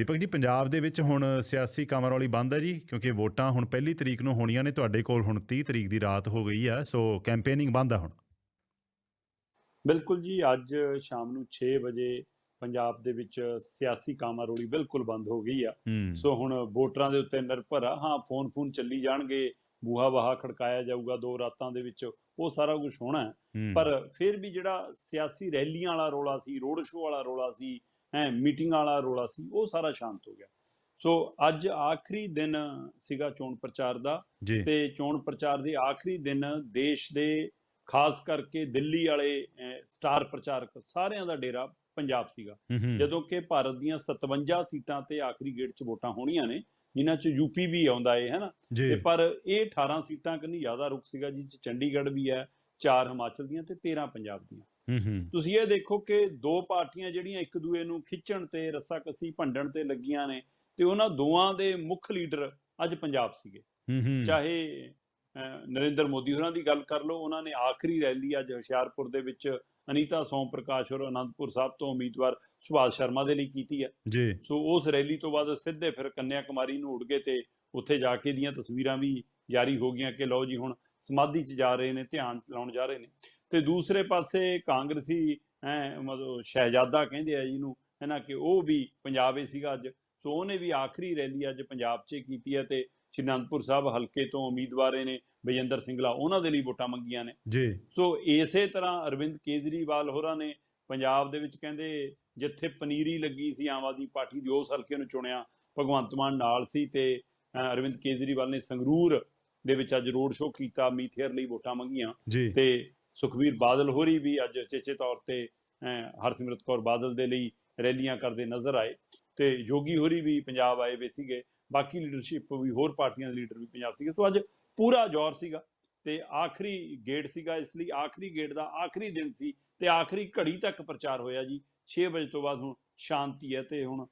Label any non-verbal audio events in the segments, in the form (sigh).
ਦੀਪਕ ਜੀ ਪੰਜਾਬ ਦੇ ਵਿੱਚ ਹੁਣ ਸਿਆਸੀ ਕਾਮਰਵਾਲੀ ਬੰਦ ਹੈ ਜੀ ਕਿਉਂਕਿ ਵੋਟਾਂ ਹੁਣ ਪਹਿਲੀ ਤਰੀਕ ਨੂੰ ਹੋਣੀਆਂ ਨੇ ਤੁਹਾਡੇ ਕੋਲ ਹੁਣ 30 ਤਰੀਕ ਦੀ ਰਾਤ ਹੋ ਗਈ ਆ ਸੋ ਕੈਂਪੇਨਿੰਗ ਬੰਦ ਆ ਹੁਣ। ਬਿਲਕੁਲ ਜੀ ਅੱਜ ਸ਼ਾਮ ਨੂੰ 6 ਵਜੇ ਪੰਜਾਬ ਦੇ ਵਿੱਚ ਸਿਆਸੀ ਕਾਮਾਰੋਲੀ ਬਿਲਕੁਲ ਬੰਦ ਹੋ ਗਈ ਆ। ਸੋ ਹੁਣ ਵੋਟਰਾਂ ਦੇ ਉੱਤੇ ਨਿਰਭਰ ਆ। ਹਾਂ ਫੋਨ ਫੋਨ ਚੱਲੀ ਜਾਣਗੇ ਬੂਹਾ ਬਾਹਾ ਖੜਕਾਇਆ ਜਾਊਗਾ ਦੋ ਰਾਤਾਂ ਦੇ ਵਿੱਚ ਉਹ ਸਾਰਾ ਕੁਝ ਹੋਣਾ ਪਰ ਫਿਰ ਵੀ ਜਿਹੜਾ ਸਿਆਸੀ ਰੈਲੀਆਂ ਵਾਲਾ ਰੋਲਾ ਸੀ ਰੋਡ ਸ਼ੋਅ ਵਾਲਾ ਰੋਲਾ ਸੀ ਹੈ ਮੀਟਿੰਗ ਵਾਲਾ ਰੋਲਾ ਸੀ ਉਹ ਸਾਰਾ ਸ਼ਾਂਤ ਹੋ ਗਿਆ। ਸੋ ਅੱਜ ਆਖਰੀ ਦਿਨ ਸੀਗਾ ਚੋਣ ਪ੍ਰਚਾਰ ਦਾ ਜੀ। ਤੇ ਚੋਣ ਪ੍ਰਚਾਰ ਦੇ ਆਖਰੀ ਦਿਨ ਦੇਸ਼ ਦੇ ਖਾਸ ਕਰਕੇ ਦਿੱਲੀ ਵਾਲੇ ਸਟਾਰ ਪ੍ਰਚਾਰਕ ਸਾਰਿਆਂ ਦਾ ਡੇਰਾ ਪੰਜਾਬ ਸੀਗਾ। ਜਦੋਂ ਕਿ ਭਾਰਤ ਦੀਆਂ 57 ਸੀਟਾਂ ਤੇ ਆਖਰੀ ਗੇੜ 'ਚ ਵੋਟਾਂ ਹੋਣੀਆਂ ਨੇ ਜਿਨ੍ਹਾਂ 'ਚ ਯੂਪੀ ਵੀ ਆਉਂਦਾ ਏ ਹੈਨਾ? ਜੀ। ਤੇ ਪਰ ਇਹ 18 ਸੀਟਾਂ ਕੰਨੀ ਜ਼ਿਆਦਾ ਰੁਕ ਸੀਗਾ 'ਚ ਚੰਡੀਗੜ੍ਹ ਵੀ ਹੈ ਚਾਰ ਹਿਮਾਚਲ ਦੀਆਂ ਤੇ 13 ਪੰਜਾਬ ਦੀਆਂ। ਤੁਸੀਂ ਇਹ ਦੇਖੋ ਕਿ ਦੋ ਪਾਰਟੀਆਂ ਜਿਹੜੀਆਂ ਇੱਕ ਦੂਏ ਨੂੰ ਖਿੱਚਣ ਤੇ ਰੱਸਾਕੱਸੀ ਭੰਡਣ ਤੇ ਲੱਗੀਆਂ ਨੇ ਤੇ ਉਹਨਾਂ ਦੋਵਾਂ ਦੇ ਮੁੱਖ ਲੀਡਰ ਅੱਜ ਪੰਜਾਬ ਸੀਗੇ। ਚਾਹੇ ਨਰਿੰਦਰ ਮੋਦੀ ਹੋਰਾਂ ਦੀ ਗੱਲ ਕਰ ਲਓ ਉਹਨਾਂ ਨੇ ਆਖਰੀ ਰੈਲੀ ਅੱਜ ਹੁਸ਼ਿਆਰਪੁਰ ਦੇ ਵਿੱਚ ਅਨੀਤਾ ਸੋਮ ਪ੍ਰਕਾਸ਼ ਔਰ ਅਨੰਦਪੁਰ ਸਾਹਿਬ ਤੋਂ ਉਮੀਦਵਾਰ ਸੁਭਾਸ਼ ਸ਼ਰਮਾ ਦੇ ਲਈ ਕੀਤੀ ਹੈ। ਜੀ। ਸੋ ਉਸ ਰੈਲੀ ਤੋਂ ਬਾਅਦ ਸਿੱਧੇ ਫਿਰ ਕੰਨਿਆ ਕੁਮਾਰੀ ਨੂੰ ਉੱਡ ਗਏ ਤੇ ਉੱਥੇ ਜਾ ਕੇ ਦੀਆਂ ਤਸਵੀਰਾਂ ਵੀ ਜਾਰੀ ਹੋ ਗਈਆਂ ਕਿ ਲਓ ਜੀ ਹੁਣ ਸਮਾਧੀ 'ਚ ਜਾ ਰਹੇ ਨੇ ਧਿਆਨ ਲਾਉਣ ਜਾ ਰਹੇ ਨੇ। ਤੇ ਦੂਸਰੇ ਪਾਸੇ ਕਾਂਗਰਸੀ ਐ ਮਤਲਬ ਸ਼ਹਿਜ਼ਾਦਾ ਕਹਿੰਦੇ ਆ ਜਿਹਨੂੰ ਹੈ ਨਾ ਕਿ ਉਹ ਵੀ ਪੰਜਾਬੇ ਸੀਗਾ ਅੱਜ। ਸੋ ਉਹਨੇ ਵੀ ਆਖਰੀ ਰੈਲੀ ਅੱਜ ਪੰਜਾਬ 'ਚ ਕੀਤੀ ਹੈ ਤੇ ਸ਼੍ਰੀ ਅਨੰਦਪੁਰ ਸਾਹਿਬ ਹਲਕੇ ਤੋਂ ਉਮੀਦਵਾਰ ਨੇ ਵਿਜੇਂਦਰ ਸਿੰਗਲਾ ਉਹਨਾਂ ਦੇ ਲਈ ਵੋਟਾਂ ਮੰਗੀਆਂ ਨੇ। ਜੀ। ਸੋ ਇਸੇ ਤਰ੍ਹਾਂ ਅਰਵਿੰਦ ਕੇਜਰੀਵਾਲ ਹੋਰਾਂ ਨੇ ਪੰਜਾਬ ਦੇ ਵਿੱਚ ਕਹਿੰਦੇ ਜਿੱਥੇ ਪਨੀਰੀ ਲੱਗੀ ਸੀ ਆਮ ਆਦਮੀ ਪਾਰਟੀ ਦੀ ਉਸ ਹਲਕੇ ਨੂੰ ਚੁਣਿਆ ਭਗਵੰਤ ਮਾਨ ਨਾਲ ਸੀ ਤੇ ਅਰਵਿੰਦ ਕੇਜਰੀਵਾਲ ਨੇ ਸੰਗਰੂਰ ਦੇ ਵਿੱਚ ਅੱਜ ਰੋਡ ਸ਼ੋਅ ਕੀਤਾ ਮੀਥੇਰ ਲਈ ਵੋਟਾਂ ਮੰਗੀਆਂ ਤੇ ਸੁਖਵੀਰ ਬਾਦਲ ਹੋਰੀ ਵੀ ਅੱਜ ਚੇਚੇ ਤੌਰ ਤੇ ਹਰਸਿਮਰਤ ਕੌਰ ਬਾਦਲ ਦੇ ਲਈ ਰੈਲੀਆਂ ਕਰਦੇ ਨਜ਼ਰ ਆਏ ਤੇ ਜੋਗੀ ਹੋਰੀ ਵੀ ਪੰਜਾਬ ਆਏ ਵੇ ਸੀਗੇ, ਬਾਕੀ ਲੀਡਰਸ਼ਿਪ ਵੀ ਹੋਰ ਪਾਰਟੀਆਂ ਦੇ ਲੀਡਰ ਵੀ ਪੰਜਾਬ ਸੀਗੇ। ਸੋ ਅੱਜ ਪੂਰਾ ਜ਼ੋਰ ਸੀਗਾ ਤੇ ਆਖਰੀ ਗੇਟ ਸੀਗਾ, ਇਸ ਲਈ ਆਖਰੀ ਗੇਟ ਦਾ ਆਖਰੀ ਦਿਨ ਸੀ ਤੇ ਆਖਰੀ ਘੜੀ ਤੱਕ ਪ੍ਰਚਾਰ ਹੋਇਆ ਜੀ। 6 ਵਜੇ ਤੋਂ ਬਾਅਦ ਹੁਣ ਸ਼ਾਂਤੀ ਹੈ ਤੇ ਹੁਣ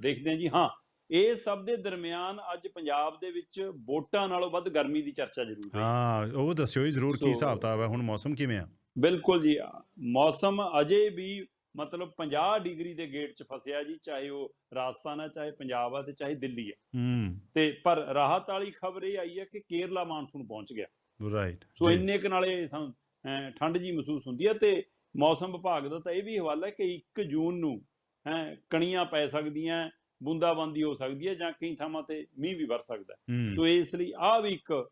ਦੇਖਦੇ ਹਾਂ ਜੀ। ਹਾਂ ਇਹ ਸਭ ਦੇ ਦਰਮਿਆਨ ਅੱਜ ਪੰਜਾਬ ਦੇ ਵਿੱਚ ਵੋਟਾਂ ਨਾਲੋਂ ਵੱਧ ਗਰਮੀ ਦੀ ਚਰਚਾ ਜ਼ਰੂਰ ਹੈ। ਹਾਂ ਉਹ ਦੱਸਿਓ ਜੀ ਜ਼ਰੂਰ ਕੀ ਹਿਸਾਬ ਕਿਤਾਬ ਹੈ ਹੁਣ ਮੌਸਮ ਕਿਵੇਂ ਆ? ਬਿਲਕੁਲ ਜੀ ਮੌਸਮ ਅਜੇ ਵੀ ਮਤਲਬ 50 ਡਿਗਰੀ ਦੇ ਗੇਟ 'ਚ ਫਸਿਆ ਜੀ ਚਾਹੇ ਉਹ ਰਾਜਸਥਾਨ ਹੈ ਚਾਹੇ ਪੰਜਾਬ ਹੈ ਤੇ ਚਾਹੇ ਦਿੱਲੀ ਹੂੰ। ਤੇ ਪਰ ਰਾਹਤ ਵਾਲੀ ਖਬਰ ਇਹ ਆਈ ਹੈ ਕਿ ਕੇਰਲਾ ਮਾਨਸੂਨ ਪਹੁੰਚ ਗਿਆ। ਰਾਈਟ ਸੋ ਇੰਨੇ ਕੁ ਨਾਲੇ ਠੰਡ ਜੀ ਮਹਿਸੂਸ ਹੁੰਦੀ ਹੈ ਤੇ ਮੌਸਮ ਵਿਭਾਗ ਦਾ ਤਾਂ ਇਹ ਵੀ ਹਵਾਲਾ ਹੈ ਕਿ 1 ਜੂਨ ਨੂੰ ਹੈ ਕਣੀਆਂ ਪੈ ਸਕਦੀਆਂ ਬੂੰਦਾਬਾਂਦੀ ਹੋ ਸਕਦੀ ਹੈ ਜਾਂ ਕਈ ਥਾਵਾਂ ਤੇ ਮੀਂਹ ਵੀ ਵਰ ਸਕਦਾ ਤੋ ਇਸ ਲਈ ਆ ਵੀ ਇੱਕ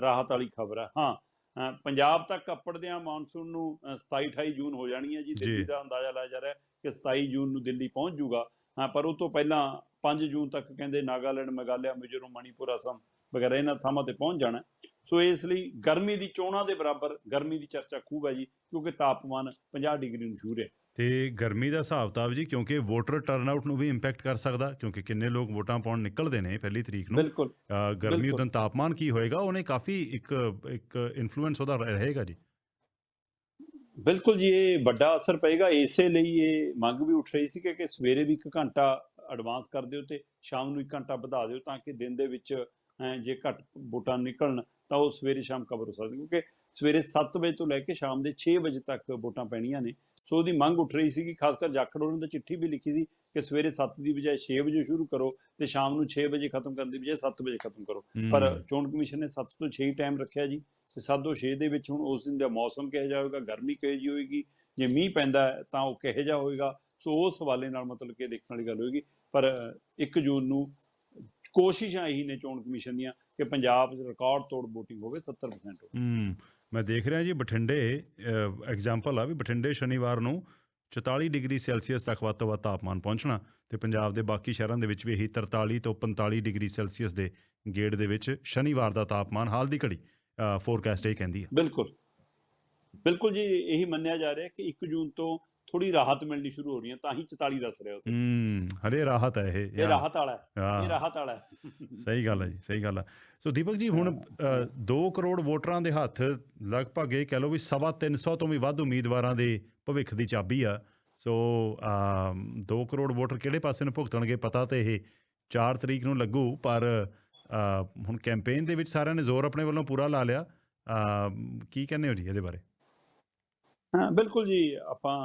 ਰਾਹਤ ਵਾਲੀ ਖਬਰ ਹੈ। ਹਾਂ ਪੰਜਾਬ ਤੱਕ ਅੱਪੜਦਿਆਂ ਮਾਨਸੂਨ ਨੂੰ ਅਹ, 27 28 ਜੂਨ ਹੋ ਜਾਣੀ ਹੈ ਜੀ। ਦਿੱਲੀ। ਦਾ ਅੰਦਾਜ਼ਾ ਲਾਇਆ ਜਾ ਰਿਹਾ ਕਿ 27 ਜੂਨ ਨੂੰ ਦਿੱਲੀ ਪਹੁੰਚ ਜਾਊਗਾ ਹਾਂ ਪਰ ਉਹ ਤੋਂ ਪਹਿਲਾਂ 5 ਜੂਨ ਤੱਕ ਕਹਿੰਦੇ ਨਾਗਾਲੈਂਡ ਮੇਘਾਲਿਆ ਮਿਜ਼ੋਰਮ ਮਣੀਪੁਰ ਅਸਮ ਵਗੈਰਾ ਇਹਨਾਂ ਥਾਵਾਂ ਤੇ ਪਹੁੰਚ ਜਾਣਾ। ਸੋ ਇਸ ਲਈ ਗਰਮੀ ਦੀ ਚੋਣਾਂ ਦੇ ਬਰਾਬਰ ਗਰਮੀ ਦੀ ਚਰਚਾ ਖੂਬ ਹੈ ਜੀ ਕਿਉਂਕਿ ਤਾਪਮਾਨ 50 ਡਿਗਰੀ ਨੂੰ ਛੂਹ ਰਿਹਾ ਤੇ ਗਰਮੀ ਦਾ ਹਿਸਾਬ ਕਿਤਾਬ ਜੀ ਕਿਉਂਕਿ ਵੋਟਰ ਟਰਨਆਊਟ ਨੂੰ ਵੀ ਇੰਪੈਕਟ ਕਰ ਸਕਦਾ ਕਿਉਂਕਿ ਕਿੰਨੇ ਲੋਕ ਵੋਟਾਂ ਪਾਉਣ ਨਿਕਲਦੇ ਨੇ ਪਹਿਲੀ ਤਰੀਕ ਨੂੰ। ਬਿਲਕੁਲ ਗਰਮੀ। ਉਦੋਂ ਤਾਪਮਾਨ ਕੀ ਹੋਏਗਾ ਉਹਨੇ ਕਾਫੀ ਇੱਕ ਇੱਕ ਇਨਫਲੂਐਂਸ ਉਹਦਾ ਰਹੇਗਾ ਜੀ। ਬਿਲਕੁਲ ਜੀ ਇਹ ਵੱਡਾ ਅਸਰ ਪਏਗਾ। ਇਸੇ ਲਈ ਇਹ ਮੰਗ ਵੀ ਉੱਠ ਰਹੀ ਸੀ ਕਿ ਕਿ ਸਵੇਰੇ ਵੀ 1 ਘੰਟਾ ਐਡਵਾਂਸ ਕਰ ਦਿਓ ਤੇ ਸ਼ਾਮ ਨੂੰ 1 ਘੰਟਾ ਵਧਾ ਦਿਓ ਤਾਂ ਕਿ ਦਿਨ ਦੇ ਵਿੱਚ ਜੇ ਘੱਟ ਵੋਟਾਂ ਨਿਕਲਣ ਤਾਂ ਉਹ ਸਵੇਰੇ ਸ਼ਾਮ ਕਵਰ ਹੋ ਸਕਦੀ ਕਿਉਂਕਿ ਸਵੇਰੇ 7 ਵਜੇ ਤੋਂ ਲੈ ਕੇ ਸ਼ਾਮ ਦੇ 6 ਵਜੇ ਤੱਕ ਵੋਟਾਂ ਪੈਣੀਆਂ ਨੇ। ਸੋ ਉਹਦੀ ਮੰਗ ਉੱਠ ਰਹੀ ਸੀ ਕਿ ਖਾਸ ਕਰ ਜਾਖੜ ਉਹਨਾਂ ਨੇ ਚਿੱਠੀ ਵੀ ਲਿਖੀ ਸੀ ਕਿ ਸਵੇਰੇ 7 ਦੀ ਬਜਾਏ 6 ਵਜੇ ਸ਼ੁਰੂ ਕਰੋ ਤੇ ਸ਼ਾਮ ਨੂੰ 6 ਵਜੇ ਖਤਮ ਕਰਨ ਦੀ ਬਜਾਏ 7 ਵਜੇ ਖਤਮ ਕਰੋ। ਪਰ ਚੋਣ ਕਮਿਸ਼ਨ ਨੇ 7 ਤੋਂ 6 ਟਾਈਮ ਰੱਖਿਆ ਜੀ ਤੇ 7 ਤੋਂ 6 ਦੇ ਵਿੱਚ ਹੁਣ ਉਸ ਦਿਨ ਦਾ ਮੌਸਮ ਕਿਹੋ ਜਿਹਾ ਹੋਏਗਾ ਗਰਮੀ ਕਿਹੋ ਜਿਹੀ ਹੋਏਗੀ ਜੇ ਮੀਂਹ ਪੈਂਦਾ ਤਾਂ ਉਹ ਕਿਹੋ ਜਿਹਾ ਹੋਏਗਾ। ਸੋ ਉਸ ਹਵਾਲੇ ਨਾਲ ਮਤਲਬ ਕਿ ਦੇਖਣ ਵਾਲੀ ਗੱਲ ਹੋਏਗੀ। ਪਰ 1 ਜੂਨ ਨੂੰ ਕੋਸ਼ਿਸ਼ਾਂ ਇਹੀ ਨੇ ਚੋਣ ਕਮਿਸ਼ਨ ਦੀਆਂ ਕਿ ਪੰਜਾਬ 'ਚ ਰਿਕਾਰਡ ਤੋੜ VOTING ਹੋਵੇ 70% ਹੋਵੇ। ਹਮ, ਮੈਂ ਦੇਖ ਰਿਹਾ ਜੀ ਬਠਿੰਡੇ ਐਗਜ਼ਾਮਪਲ ਆ ਵੀ ਬਠਿੰਡੇ ਸ਼ਨੀਵਾਰ ਨੂੰ 44 ਡਿਗਰੀ ਸੈਲਸੀਅਸ ਤੱਕ ਵੱਧ ਤੋਂ ਵੱਧ ਤਾਪਮਾਨ ਪਹੁੰਚਣਾ ਤੇ ਪੰਜਾਬ ਦੇ ਬਾਕੀ ਸ਼ਹਿਰਾਂ ਦੇ ਵਿੱਚ ਵੀ ਇਹੀ 43 ਤੋਂ 45 ਡਿਗਰੀ ਸੈਲਸੀਅਸ ਦੇ ਗੇੜ ਦੇ ਵਿੱਚ ਸ਼ਨੀਵਾਰ ਦਾ ਤਾਪਮਾਨ ਹਾਲ ਦੀ ਘੜੀ ਫੋਰਕਾਸਟ ਇਹ ਕਹਿੰਦੀ ਹੈ ਬਿਲਕੁਲ। ਬਿਲਕੁਲ ਜੀ ਇਹੀ ਮੰਨਿਆ ਜਾ ਰਿਹਾ ਕਿ 1 ਜੂਨ ਤੋਂ ਥੋੜੀ ਰਾਹਤ ਮਿਲਣੀ ਸ਼ੁਰੂ ਹੋ ਰਹੀ ਹੈ ਤਾਂ ਹੀ 44 ਦੱਸ ਰਿਹਾ ਉੱਥੇ ਹਮ ਹਰੇ ਰਾਹਤ ਹੈ ਇਹ ਇਹ। ਰਾਹਤ ਵਾਲਾ ਹੈ ਹਾਂ। ਇਹ ਰਾਹਤ ਵਾਲਾ ਹੈ। ਸਹੀ ਗੱਲ ਹੈ ਜੀ ਸਹੀ ਗੱਲ ਹੈ। ਸੋ ਦੀਪਕ ਜੀ ਹੁਣ 2 ਕਰੋੜ ਵੋਟਰਾਂ ਦੇ ਹੱਥ ਲਗਭਗ ਇਹ ਕਹਿ ਲਓ ਵੀ ਸਵਾ 300 ਤੋਂ ਵੀ ਵੱਧ ਉਮੀਦਵਾਰਾਂ ਦੇ ਭਵਿੱਖ ਦੀ ਚਾਬੀ ਆ। ਸੋ 2 ਕਰੋੜ ਵੋਟਰ ਕਿਹੜੇ ਪਾਸੇ ਨੂੰ ਭੁਗਤਣਗੇ ਪਤਾ ਤੇ ਇਹ 4 ਤਰੀਕ ਨੂੰ ਲੱਗੂ ਪਰ ਹੁਣ ਕੈਂਪੇਨ ਦੇ ਵਿੱਚ ਸਾਰਿਆਂ ਨੇ ਜ਼ੋਰ ਆਪਣੇ ਵੱਲੋਂ ਪੂਰਾ ਲਾ ਲਿਆ। ਕੀ ਕਹਿੰਦੇ ਹੋ ਜੀ ਇਹਦੇ ਬਾਰੇ? ਹਾਂ ਬਿਲਕੁਲ ਜੀ ਆਪਾਂ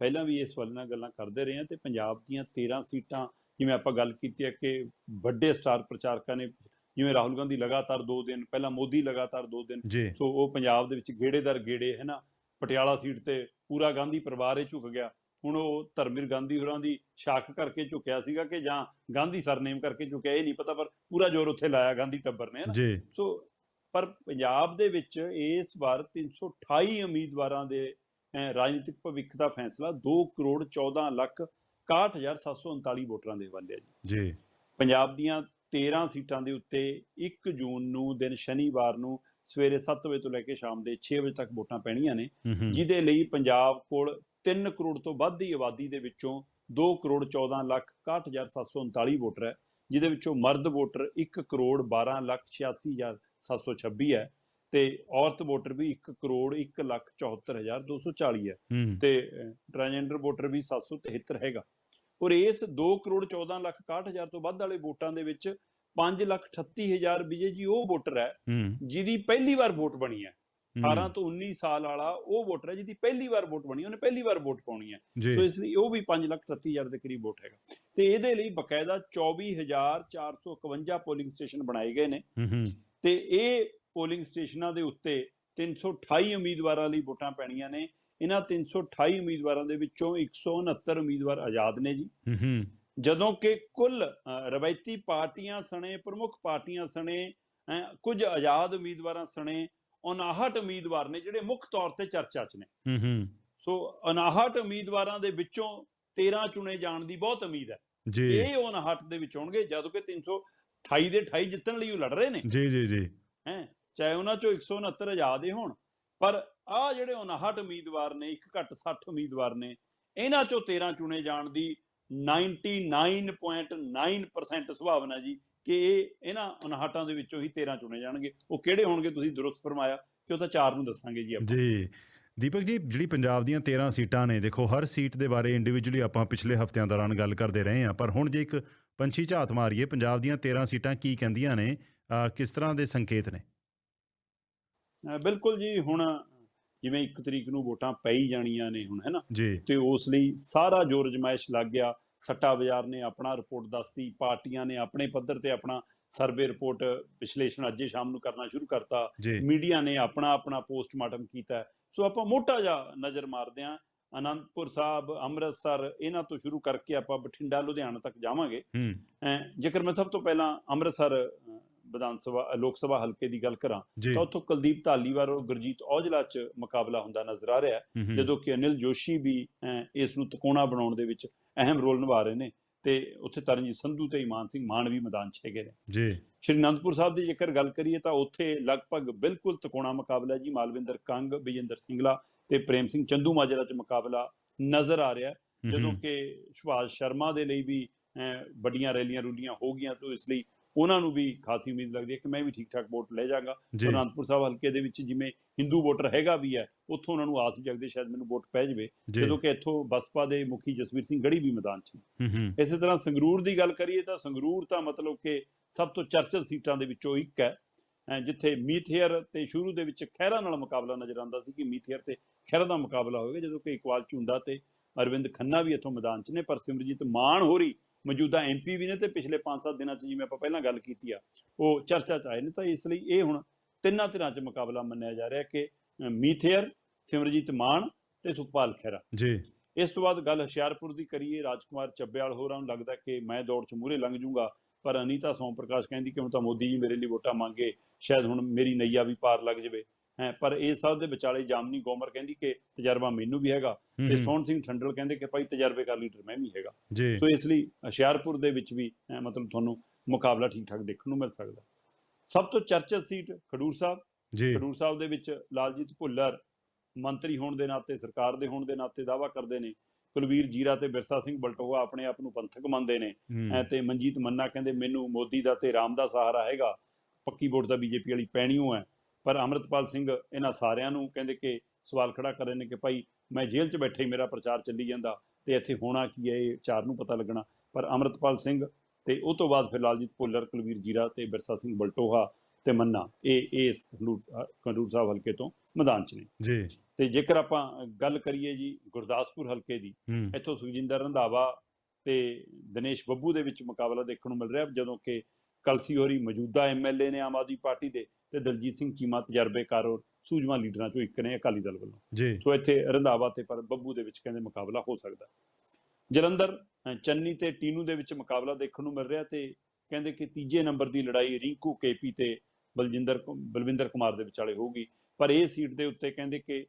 ਪਹਿਲਾਂ ਵੀ ਇਸ ਵੱਲ ਨਾਲ ਗੱਲਾਂ ਕਰਦੇ ਰਹੇ ਹਾਂ ਤੇ ਪੰਜਾਬ ਦੀਆਂ 13 ਸੀਟਾਂ ਜਿਵੇਂ ਆਪਾਂ ਗੱਲ ਕੀਤੀ ਹੈ ਕਿ ਵੱਡੇ ਸਟਾਰ ਪ੍ਰਚਾਰਕਾਂ ਨੇ ਜਿਵੇਂ ਰਾਹੁਲ ਗਾਂਧੀ ਲਗਾਤਾਰ 2 ਦਿਨ ਪਹਿਲਾਂ ਮੋਦੀ ਲਗਾਤਾਰ 2 ਦਿਨ ਸੋ ਉਹ ਪੰਜਾਬ ਦੇ ਵਿੱਚ ਗੇੜੇ ਦਰ ਗੇੜੇ ਹੈ ਨਾ? ਪਟਿਆਲਾ ਸੀਟ ਤੇ ਪੂਰਾ ਗਾਂਧੀ ਪਰਿਵਾਰ ਹੀ ਝੁਕ ਗਿਆ। ਹੁਣ ਉਹ ਧਰਮਵੀਰ ਗਾਂਧੀ ਹੋਰਾਂ ਦੀ ਸ਼ਾਖ ਕਰਕੇ ਝੁਕਿਆ ਸੀਗਾ ਕਿ ਜਾਂ ਗਾਂਧੀ ਸਰਨੇਮ ਕਰਕੇ ਝੁਕਿਆ ਇਹ ਨਹੀਂ ਪਤਾ ਪਰ ਪੂਰਾ ਜ਼ੋਰ ਉੱਥੇ ਲਾਇਆ ਗਾਂਧੀ ਟੱਬਰ ਨੇ ਹੈ ਨਾ? ਸੋ ਪਰ ਪੰਜਾਬ ਦੇ ਵਿੱਚ ਇਸ ਵਾਰ 328 ਉਮੀਦਵਾਰਾਂ ਦੇ ਰਾਜਨੀਤਿਕ ਭਵਿੱਖ ਦਾ ਫੈਸਲਾ 2 ਕਰੋੜ 14 ਲੱਖ 61739 ਵੋਟਰਾਂ ਦੇ ਹਵਾਲੇ ਹੈ ਜੀ। ਜੀ। ਪੰਜਾਬ ਦੀਆਂ 13 ਸੀਟਾਂ ਦੇ ਉੱਤੇ 1 ਜੂਨ ਨੂੰ ਦਿਨ ਸ਼ਨੀਵਾਰ ਨੂੰ ਸਵੇਰੇ 7 ਵਜੇ ਤੋਂ ਲੈ ਕੇ ਸ਼ਾਮ ਦੇ 6 ਵਜੇ ਤੱਕ ਵੋਟਾਂ ਪੈਣੀਆਂ ਨੇ। ਜਿਹਦੇ ਲਈ ਪੰਜਾਬ ਕੋਲ 3 ਕਰੋੜ ਤੋਂ ਵੱਧ ਦੀ ਆਬਾਦੀ ਦੇ ਵਿੱਚੋਂ 2 ਕਰੋੜ 14 ਲੱਖ 61739 ਵੋਟਰ ਹੈ ਜਿਹਦੇ ਵਿੱਚੋਂ ਮਰਦ ਵੋਟਰ 1 ਕਰੋੜ 12 ਲੱਖ 86726 ਹੈ। ਤੇ ਔਰਤ ਵੋਟਰ ਵੀ 1 ਕਰੋੜ 1 ਲੱਖ 74240 ਹੈ ਤੇ ਟ੍ਰਾਂਸਜੈਂਡਰ ਵੋਟਰ ਵੀ 773 ਹੈਗਾ। ਔਰ ਇਸ 2 ਕਰੋੜ 14 ਲੱਖ 61000 ਤੋਂ ਵੱਧ ਵਾਲੇ ਵੋਟਾਂ ਦੇ ਵਿੱਚ 5 ਲੱਖ 38000 ਵਿਜੇ ਜੀ ਉਹ ਵੋਟਰ ਹੈ ਜਿਹਦੀ ਪਹਿਲੀ ਵਾਰ ਵੋਟ ਬਣੀ ਹੈ। ਹੂੰ, 18 ਤੋਂ 19 ਸਾਲ ਵਾਲਾ ਉਹ ਵੋਟਰ ਹੈ ਜਿਹਦੀ ਪਹਿਲੀ ਵਾਰ ਵੋਟ ਬਣੀ ਉਹਨੇ ਪਹਿਲੀ ਵਾਰ ਵੋਟ ਪਾਉਣੀ ਹੈ। ਸੋ ਇਸ ਲਈ ਉਹ ਵੀ 5 ਲੱਖ 38000 ਦੇ ਕਰੀਬ ਵੋਟ ਹੈਗਾ। ਤੇ ਇਹਦੇ ਲਈ ਬਕਾਇਦਾ 24451 ਪੋਲਿੰਗ ਸਟੇਸ਼ਨ ਬਣਾਏ ਗਏ ਨੇ। ਤੇ ਇਹ ਪੋਲਿੰਗ ਸਟੇਸ਼ਨਾਂ ਦੇ ਉੱਤੇ 328 ਉਮੀਦਵਾਰਾਂ ਲਈ ਵੋਟਾਂ ਪੈਣੀਆਂ ਨੇ। ਇਹਨਾਂ 328 ਉਮੀਦਵਾਰਾਂ ਦੇ ਵਿੱਚੋਂ 169 ਉਮੀਦਵਾਰ ਆਜ਼ਾਦ ਨੇ ਜੀ। ਜਦੋਂ ਕਿ ਕੁੱਲ ਰਵਾਇਤੀ ਪਾਰਟੀਆਂ ਸਣੇ ਪ੍ਰਮੁੱਖ ਪਾਰਟੀਆਂ ਸਣੇ ਕੁਝ ਆਜ਼ਾਦ ਉਮੀਦਵਾਰਾਂ ਸਣੇ 59 ਉਮੀਦਵਾਰ ਨੇ ਜਿਹੜੇ ਮੁੱਖ ਤੌਰ ਤੇ ਚਰਚਾ 'ਚ ਨੇ। ਸੋ 59 ਉਮੀਦਵਾਰਾਂ ਦੇ ਵਿੱਚੋਂ 13 ਚੁਣੇ ਜਾਣ ਦੀ ਬਹੁਤ ਉਮੀਦ ਹੈ। ਜੀ। ਇਹ 59 ਦੇ ਵਿੱਚ ਹੋਣਗੇ ਜਦੋਂ ਕਿ 328 ਦੇ 28 ਜਿੱਤਣ ਲਈ ਉਹ ਲੜ ਰਹੇ ਨੇ। ਜੀ ਜੀ ਜੀ। ਹੈ? ਚਾਹੇ ਉਹਨਾਂ ਚੋਂ 169 ਆਜ਼ਾਦ ਹੀ ਹੋਣ, ਪਰ ਆ ਜਿਹੜੇ 59 ਉਮੀਦਵਾਰ ਨੇ, ਇੱਕ ਘੱਟ 60 ਉਮੀਦਵਾਰ ਨੇ, ਇਹਨਾਂ ਚੋਂ 13 ਚੁਣੇ ਜਾਣ ਦੀ 99.9% ਸੰਭਾਵਨਾ ਜੀ ਕਿ ਇਹ ਇਹਨਾਂ 59 ਦੇ ਵਿੱਚੋਂ ਹੀ 13 ਚੁਣੇ ਜਾਣਗੇ। ਉਹ ਕਿਹੜੇ ਹੋਣਗੇ ਤੁਸੀਂ ਦੁਰਸਤ ਫਰਮਾਇਆ, ਕਿ ਉਹ ਤਾਂ ਚਾਰ ਨੂੰ ਦੱਸਾਂਗੇ ਜੀ ਆਪਾਂ। ਜੀ, ਦੀਪਕ ਜੀ, ਜਿਹੜੀ ਪੰਜਾਬ ਦੀਆਂ 13 ਸੀਟਾਂ ਨੇ, ਦੇਖੋ ਹਰ ਸੀਟ ਦੇ ਬਾਰੇ ਇੰਡੀਵਿਜੂਅਲੀ ਆਪਾਂ ਪਿਛਲੇ ਹਫ਼ਤਿਆਂ ਦੌਰਾਨ ਗੱਲ ਕਰਦੇ ਰਹੇ ਹਾਂ, ਪਰ ਹੁਣ ਜੇ ਇੱਕ ਪੰਛੀ ਝਾਤ ਮਾਰੀਏ, ਪੰਜਾਬ ਦੀਆਂ 13 ਸੀਟਾਂ ਕੀ ਕਹਿੰਦੀਆਂ ਨੇ ਕਿਸ ਤਰ੍ਹਾਂ ਦੇ ਸੰਕੇਤ ਨੇ? ਬਿਲਕੁਲ ਜੀ ਹੁਣ ਜਿਵੇਂ 1 ਤਰੀਕ ਨੂੰ ਵੋਟਾਂ ਪੈ ਹੀ ਜਾਣੀਆਂ ਨੇ ਹੁਣ ਹੈਨਾ ਤੇ ਉਸ ਲਈ ਸਾਰਾ ਜ਼ੋਰ ਅਜਮਾਇਸ਼ ਲੱਗ ਗਿਆ ਸੱਟਾ ਬਾਜ਼ਾਰ ਨੇ ਆਪਣਾ ਰਿਪੋਰਟ ਦੱਸੀ ਪਾਰਟੀਆਂ ਨੇ ਆਪਣੇ ਪੱਧਰ ਤੇ ਆਪਣਾ ਸਰਵੇ ਰਿਪੋਰਟ ਵਿਸ਼ਲੇਸ਼ਣ ਅੱਜੇ ਸ਼ਾਮ ਨੂੰ ਕਰਨਾ ਸ਼ੁਰੂ ਕਰਤਾ। ਮੀਡੀਆ ਨੇ ਆਪਣਾ ਆਪਣਾ ਪੋਸਟਮਾਰਟਮ ਕੀਤਾ। ਸੋ ਆਪਾਂ ਮੋਟਾ ਜਿਹਾ ਨਜ਼ਰ ਮਾਰਦੇ ਹਾਂ। ਅਨੰਦਪੁਰ ਸਾਹਿਬ ਅੰਮ੍ਰਿਤਸਰ ਇਹਨਾਂ ਤੋਂ ਸ਼ੁਰੂ ਕਰਕੇ ਆਪਾਂ ਬਠਿੰਡਾ ਲੁਧਿਆਣਾ ਤੱਕ ਜਾਵਾਂਗੇ। ਜੇਕਰ ਮੈਂ ਸਭ ਤੋਂ ਪਹਿਲਾਂ ਅੰਮ੍ਰਿਤਸਰ ਵਿਧਾਨ ਸਭਾ ਲੋਕ ਸਭਾ ਹਲਕੇ ਦੀ ਗੱਲ ਕਰਾਂ ਤਾਂ ਉੱਥੋਂ ਕੁਲਦੀਪ ਧਾਲੀਵਾਲ ਔਰ ਗੁਰਜੀਤ ਔਜਲਾ 'ਚ ਮੁਕਾਬਲਾ ਹੁੰਦਾ ਨਜ਼ਰ ਆ ਰਿਹਾ ਜਦੋਂ ਕਿ ਅਨਿਲ ਜੋਸ਼ੀ ਵੀ ਇਸ ਨੂੰ ਤਕੋਣਾ ਬਣਾਉਣ ਦੇ ਵਿੱਚ ਅਹਿਮ ਰੋਲ ਨਿਭਾ ਰਹੇ ਨੇ ਤੇ ਉੱਥੇ ਤਰਨਜੀਤ ਸੰਧੂ ਤੇ ਇਮਾਨ ਸਿੰਘ ਮਾਨ ਵੀ ਮੈਦਾਨ 'ਚ ਹੈਗੇ ਨੇ। ਜੀ। ਸ਼੍ਰੀ ਅਨੰਦਪੁਰ ਸਾਹਿਬ ਦੀ ਜੇਕਰ ਗੱਲ ਕਰੀਏ ਤਾਂ ਉੱਥੇ ਲਗਭਗ ਬਿਲਕੁਲ ਤਕੋਣਾ ਮੁਕਾਬਲਾ ਜੀ ਮਾਲਵਿੰਦਰ ਕੰਗ ਵਿਜੇਂਦਰ ਸਿੰਗਲਾ ਤੇ ਪ੍ਰੇਮ ਸਿੰਘ ਚੰਦੂ ਮਾਜਰਾ 'ਚ ਮੁਕਾਬਲਾ ਨਜ਼ਰ ਆ ਰਿਹਾ ਜਦੋਂ ਕਿ ਸੁਭਾਸ਼ ਸ਼ਰਮਾ ਦੇ ਲਈ ਵੀ ਵੱਡੀਆਂ ਰੈਲੀਆਂ ਰੂਲੀਆਂ ਹੋ ਗਈਆਂ ਤੋਂ ਇਸ ਲਈ ਉਹਨਾਂ ਨੂੰ ਵੀ ਖਾਸੀ ਉਮੀਦ ਲੱਗਦੀ ਹੈ ਕਿ ਮੈਂ ਵੀ ਠੀਕ ਠਾਕ ਵੋਟ ਲੈ ਜਾਗਾ ਅਨੰਦਪੁਰ ਸਾਹਿਬ ਹਲਕੇ ਦੇ ਵਿੱਚ ਜਿਵੇਂ ਹਿੰਦੂ ਵੋਟਰ ਹੈਗਾ ਵੀ ਹੈ ਉੱਥੋਂ ਉਹਨਾਂ ਨੂੰ ਆਸ ਜਗਦੇ ਸ਼ਾਇਦ ਮੈਨੂੰ ਵੋਟ ਪੈ ਜਾਵੇ ਜਦੋਂ ਕਿ ਇੱਥੋਂ ਬਸਪਾ ਦੇ ਮੁਖੀ ਜਸਵੀਰ ਸਿੰਘ ਗੜੀ ਵੀ ਮੈਦਾਨ 'ਚ ਨੇ। ਹੂੰ ਹੂੰ। ਇਸੇ ਤਰ੍ਹਾਂ ਸੰਗਰੂਰ ਦੀ ਗੱਲ ਕਰੀਏ ਤਾਂ ਸੰਗਰੂਰ ਤਾਂ ਮਤਲਬ ਕਿ ਸਭ ਤੋਂ ਚਰਚਿਤ ਸੀਟਾਂ ਦੇ ਵਿੱਚੋਂ ਇੱਕ ਹੈ ਜਿੱਥੇ ਮੀਥੇਅਰ ਤੇ ਸ਼ੁਰੂ ਦੇ ਵਿੱਚ ਖਹਿਰਾ ਨਾਲ ਮੁਕਾਬਲਾ ਨਜ਼ਰ ਆਉਂਦਾ ਸੀ ਕਿ ਮੀਥੇਅਰ ਤੇ ਖਹਿਰਾ ਦਾ ਮੁਕਾਬਲਾ ਹੋਵੇਗਾ ਜਦੋਂ ਕਿ ਇਕਵਾਲ ਝੁੰਦਾ ਤੇ ਅਰਵਿੰਦ ਖੰਨਾ ਵੀ ਇੱਥੋਂ ਮੈਦਾਨ 'ਚ ਨੇ। ਪਰ ਸਿਮਰਜੀਤ ਮਾਨ ਹੋਰੀ ਮੌਜੂਦਾ ਐਮਪੀ ਵੀ ਨੇ ਤੇ ਪਿਛਲੇ 5-7 ਦਿਨਾਂ 'ਚ ਜਿਵੇਂ ਆਪਾਂ ਪਹਿਲਾਂ ਗੱਲ ਕੀਤੀ ਆ ਉਹ ਚਰਚਾ 'ਚ ਆਏ ਨੇ ਤਾਂ ਇਸ ਲਈ ਇਹ ਹੁਣ ਤਿੰਨਾਂ ਧਿਰਾਂ 'ਚ ਮੁਕਾਬਲਾ ਮੰਨਿਆ ਜਾ ਰਿਹਾ ਕਿ ਮੀਥੇਅਰ ਸਿਮਰਜੀਤ ਮਾਨ ਤੇ ਸੁਖਪਾਲ ਖਹਿਰਾ। ਜੀ। ਇਸ ਤੋਂ ਬਾਅਦ ਗੱਲ ਹੁਸ਼ਿਆਰਪੁਰ ਦੀ ਕਰੀਏ ਰਾਜਕੁਮਾਰ ਚੱਬੇਵਾਲ ਹੋਰਾਂ ਨੂੰ ਲੱਗਦਾ ਕਿ ਮੈਂ ਦੌੜ 'ਚ ਮੂਹਰੇ ਲੰਘ ਜੂੰਗਾ ਪਰ ਅਨੀਤਾ ਸੋਮ ਪ੍ਰਕਾਸ਼ ਕਹਿੰਦੀ ਕਿ ਹੁਣ ਤਾਂ ਮੋਦੀ ਜੀ ਮੇਰੇ ਲਈ ਵੋਟਾਂ ਮੰਗੇ ਸ਼ਾਇਦ ਹੁਣ ਮੇਰੀ ਨਈਆ ਵੀ ਪਾਰ ਲੱਗ ਜਾਵੇ। ਹੈ ਪਰ ਇਹ ਸਭ ਦੇ ਵਿਚਾਲੇ ਜਾਮਨੀ ਗੋਮਰ ਕਹਿੰਦੀ ਕਿ ਤਜਰਬਾ ਮੈਨੂੰ ਵੀ ਹੈਗਾ ਤੇ ਸੋਹਣ ਸਿੰਘ ਠੰਡਲ ਕਹਿੰਦੇ ਕਿ ਭਾਈ ਤਜਰਬੇਕਾਰ ਲੀਡਰ ਮੈਂ ਵੀ ਹੈਗਾ। ਸੋ ਇਸ ਲਈ ਹੁਸ਼ਿਆਰਪੁਰ ਦੇ ਵਿੱਚ ਵੀ ਮਤਲਬ ਤੁਹਾਨੂੰ ਮੁਕਾਬਲਾ ਠੀਕ ਠਾਕ ਦੇਖਣ ਨੂੰ ਮਿਲ ਸਕਦਾ। ਸਭ ਤੋਂ ਚਰਚਿਤ ਸੀਟ ਖਡੂਰ ਸਾਹਿਬ। ਜੀ। ਖਡੂਰ ਸਾਹਿਬ ਦੇ ਵਿੱਚ ਲਾਲਜੀਤ ਭੁੱਲਰ ਮੰਤਰੀ ਹੋਣ ਦੇ ਨਾਤੇ ਸਰਕਾਰ ਦੇ ਹੋਣ ਦੇ ਨਾਤੇ ਦਾਵਾ ਕਰਦੇ ਨੇ। ਕੁਲਵੀਰ ਜੀਰਾ ਤੇ ਬਿਰਸਾ ਸਿੰਘ ਬਲਟੋਆ ਆਪਣੇ ਆਪ ਨੂੰ ਪੰਥਕ ਮੰਨਦੇ ਨੇ। ਤੇ ਮਨਜੀਤ ਮੰਨਾ ਕਹਿੰਦੇ ਮੈਨੂੰ ਮੋਦੀ ਦਾ ਤੇ ਰਾਮ ਦਾ ਸਹਾਰਾ ਹੈਗਾ। ਪੱਕੀ ਵੋਟ ਤਾਂ ਬੀਜੇਪੀ ਵਾਲੀ ਪੈਣੀਓ ਹੈ। ਪਰ ਅਮਰਤਪਾਲ ਸਿੰਘ ਇਹਨਾਂ ਸਾਰਿਆਂ ਨੂੰ ਕਹਿੰਦੇ ਕਿ ਸਵਾਲ ਖੜਾ ਕਰ ਰਹੇ ਨੇ ਕਿ ਭਾਈ ਮੈਂ ਜੇਲ੍ਹ 'ਚ ਬੈਠਾ ਹੀ ਮੇਰਾ ਪ੍ਰਚਾਰ ਚੱਲੀ ਜਾਂਦਾ ਤੇ ਇੱਥੇ ਹੋਣਾ ਕੀ ਹੈ ਇਹ ਚਾਰ ਨੂੰ ਪਤਾ ਲੱਗਣਾ। ਪਰ ਅਮਰਤਪਾਲ ਸਿੰਘ ਤੇ ਉਹ ਤੋਂ ਬਾਅਦ ਫਿਰ ਲਾਲਜੀਤ ਭੁੱਲਰ ਕੁਲਵੀਰ ਜੀਰਾ ਤੇ ਬਿਰਸਾ ਸਿੰਘ ਬਲਟੋਹਾ ਤੇ ਮੰਨਾ ਇਹ ਇਹ ਖਡੂਰ ਸਾਹਿਬ ਹਲਕੇ ਤੋਂ ਮੈਦਾਨ 'ਚ ਨੇ। ਜੀ। ਤੇ ਜੇਕਰ ਆਪਾਂ ਗੱਲ ਕਰੀਏ ਜੀ ਗੁਰਦਾਸਪੁਰ ਹਲਕੇ ਦੀ ਇੱਥੋਂ ਸੁਖਜਿੰਦਰ ਰੰਧਾਵਾ ਤੇ ਦਿਨੇਸ਼ ਬੱਬੂ ਦੇ ਵਿੱਚ ਮੁਕਾਬਲਾ ਦੇਖਣ ਨੂੰ ਮਿਲ ਰਿਹਾ ਜਦੋਂ ਕਿ ਕਲਸੀ ਹੋਰੀ ਮੌਜੂਦਾ ਐਮਐਲਏ ਨੇ ਆਮ ਆਦਮੀ ਪਾਰਟੀ ਦੇ ਤੇ ਦਲਜੀਤ ਸਿੰਘ ਚੀਮਾ ਤਜਰਬੇਕਾਰ ਔਰ ਸੂਝਵਾਨ ਲੀਡਰਾਂ ਚੋਂ ਇੱਕ ਨੇ ਅਕਾਲੀ ਦਲ ਵੱਲੋਂ। ਜੀ। ਸੋ ਇੱਥੇ ਰੰਧਾਵਾ ਤੇ ਪਰ ਬੱਬੂ ਦੇ ਵਿੱਚ ਕਹਿੰਦੇ ਮੁਕਾਬਲਾ ਹੋ ਸਕਦਾ। ਜਲੰਧਰ ਚੰਨੀ ਤੇ ਟੀਨੂ ਦੇ ਵਿੱਚ ਮੁਕਾਬਲਾ ਦੇਖਣ ਨੂੰ ਮਿਲ ਰਿਹਾ ਤੇ ਕਹਿੰਦੇ ਕਿ ਤੀਜੇ ਨੰਬਰ ਦੀ ਲੜਾਈ ਰਿੰਕੂ ਕੇਪੀ ਤੇ ਬਲਜਿੰਦਰ ਬਲਵਿੰਦਰ ਕੁਮਾਰ ਦੇ ਵਿਚਾਲੇ ਹੋਊਗੀ। ਪਰ ਇਹ ਸੀਟ ਦੇ ਉੱਤੇ ਕਹਿੰਦੇ ਕਿ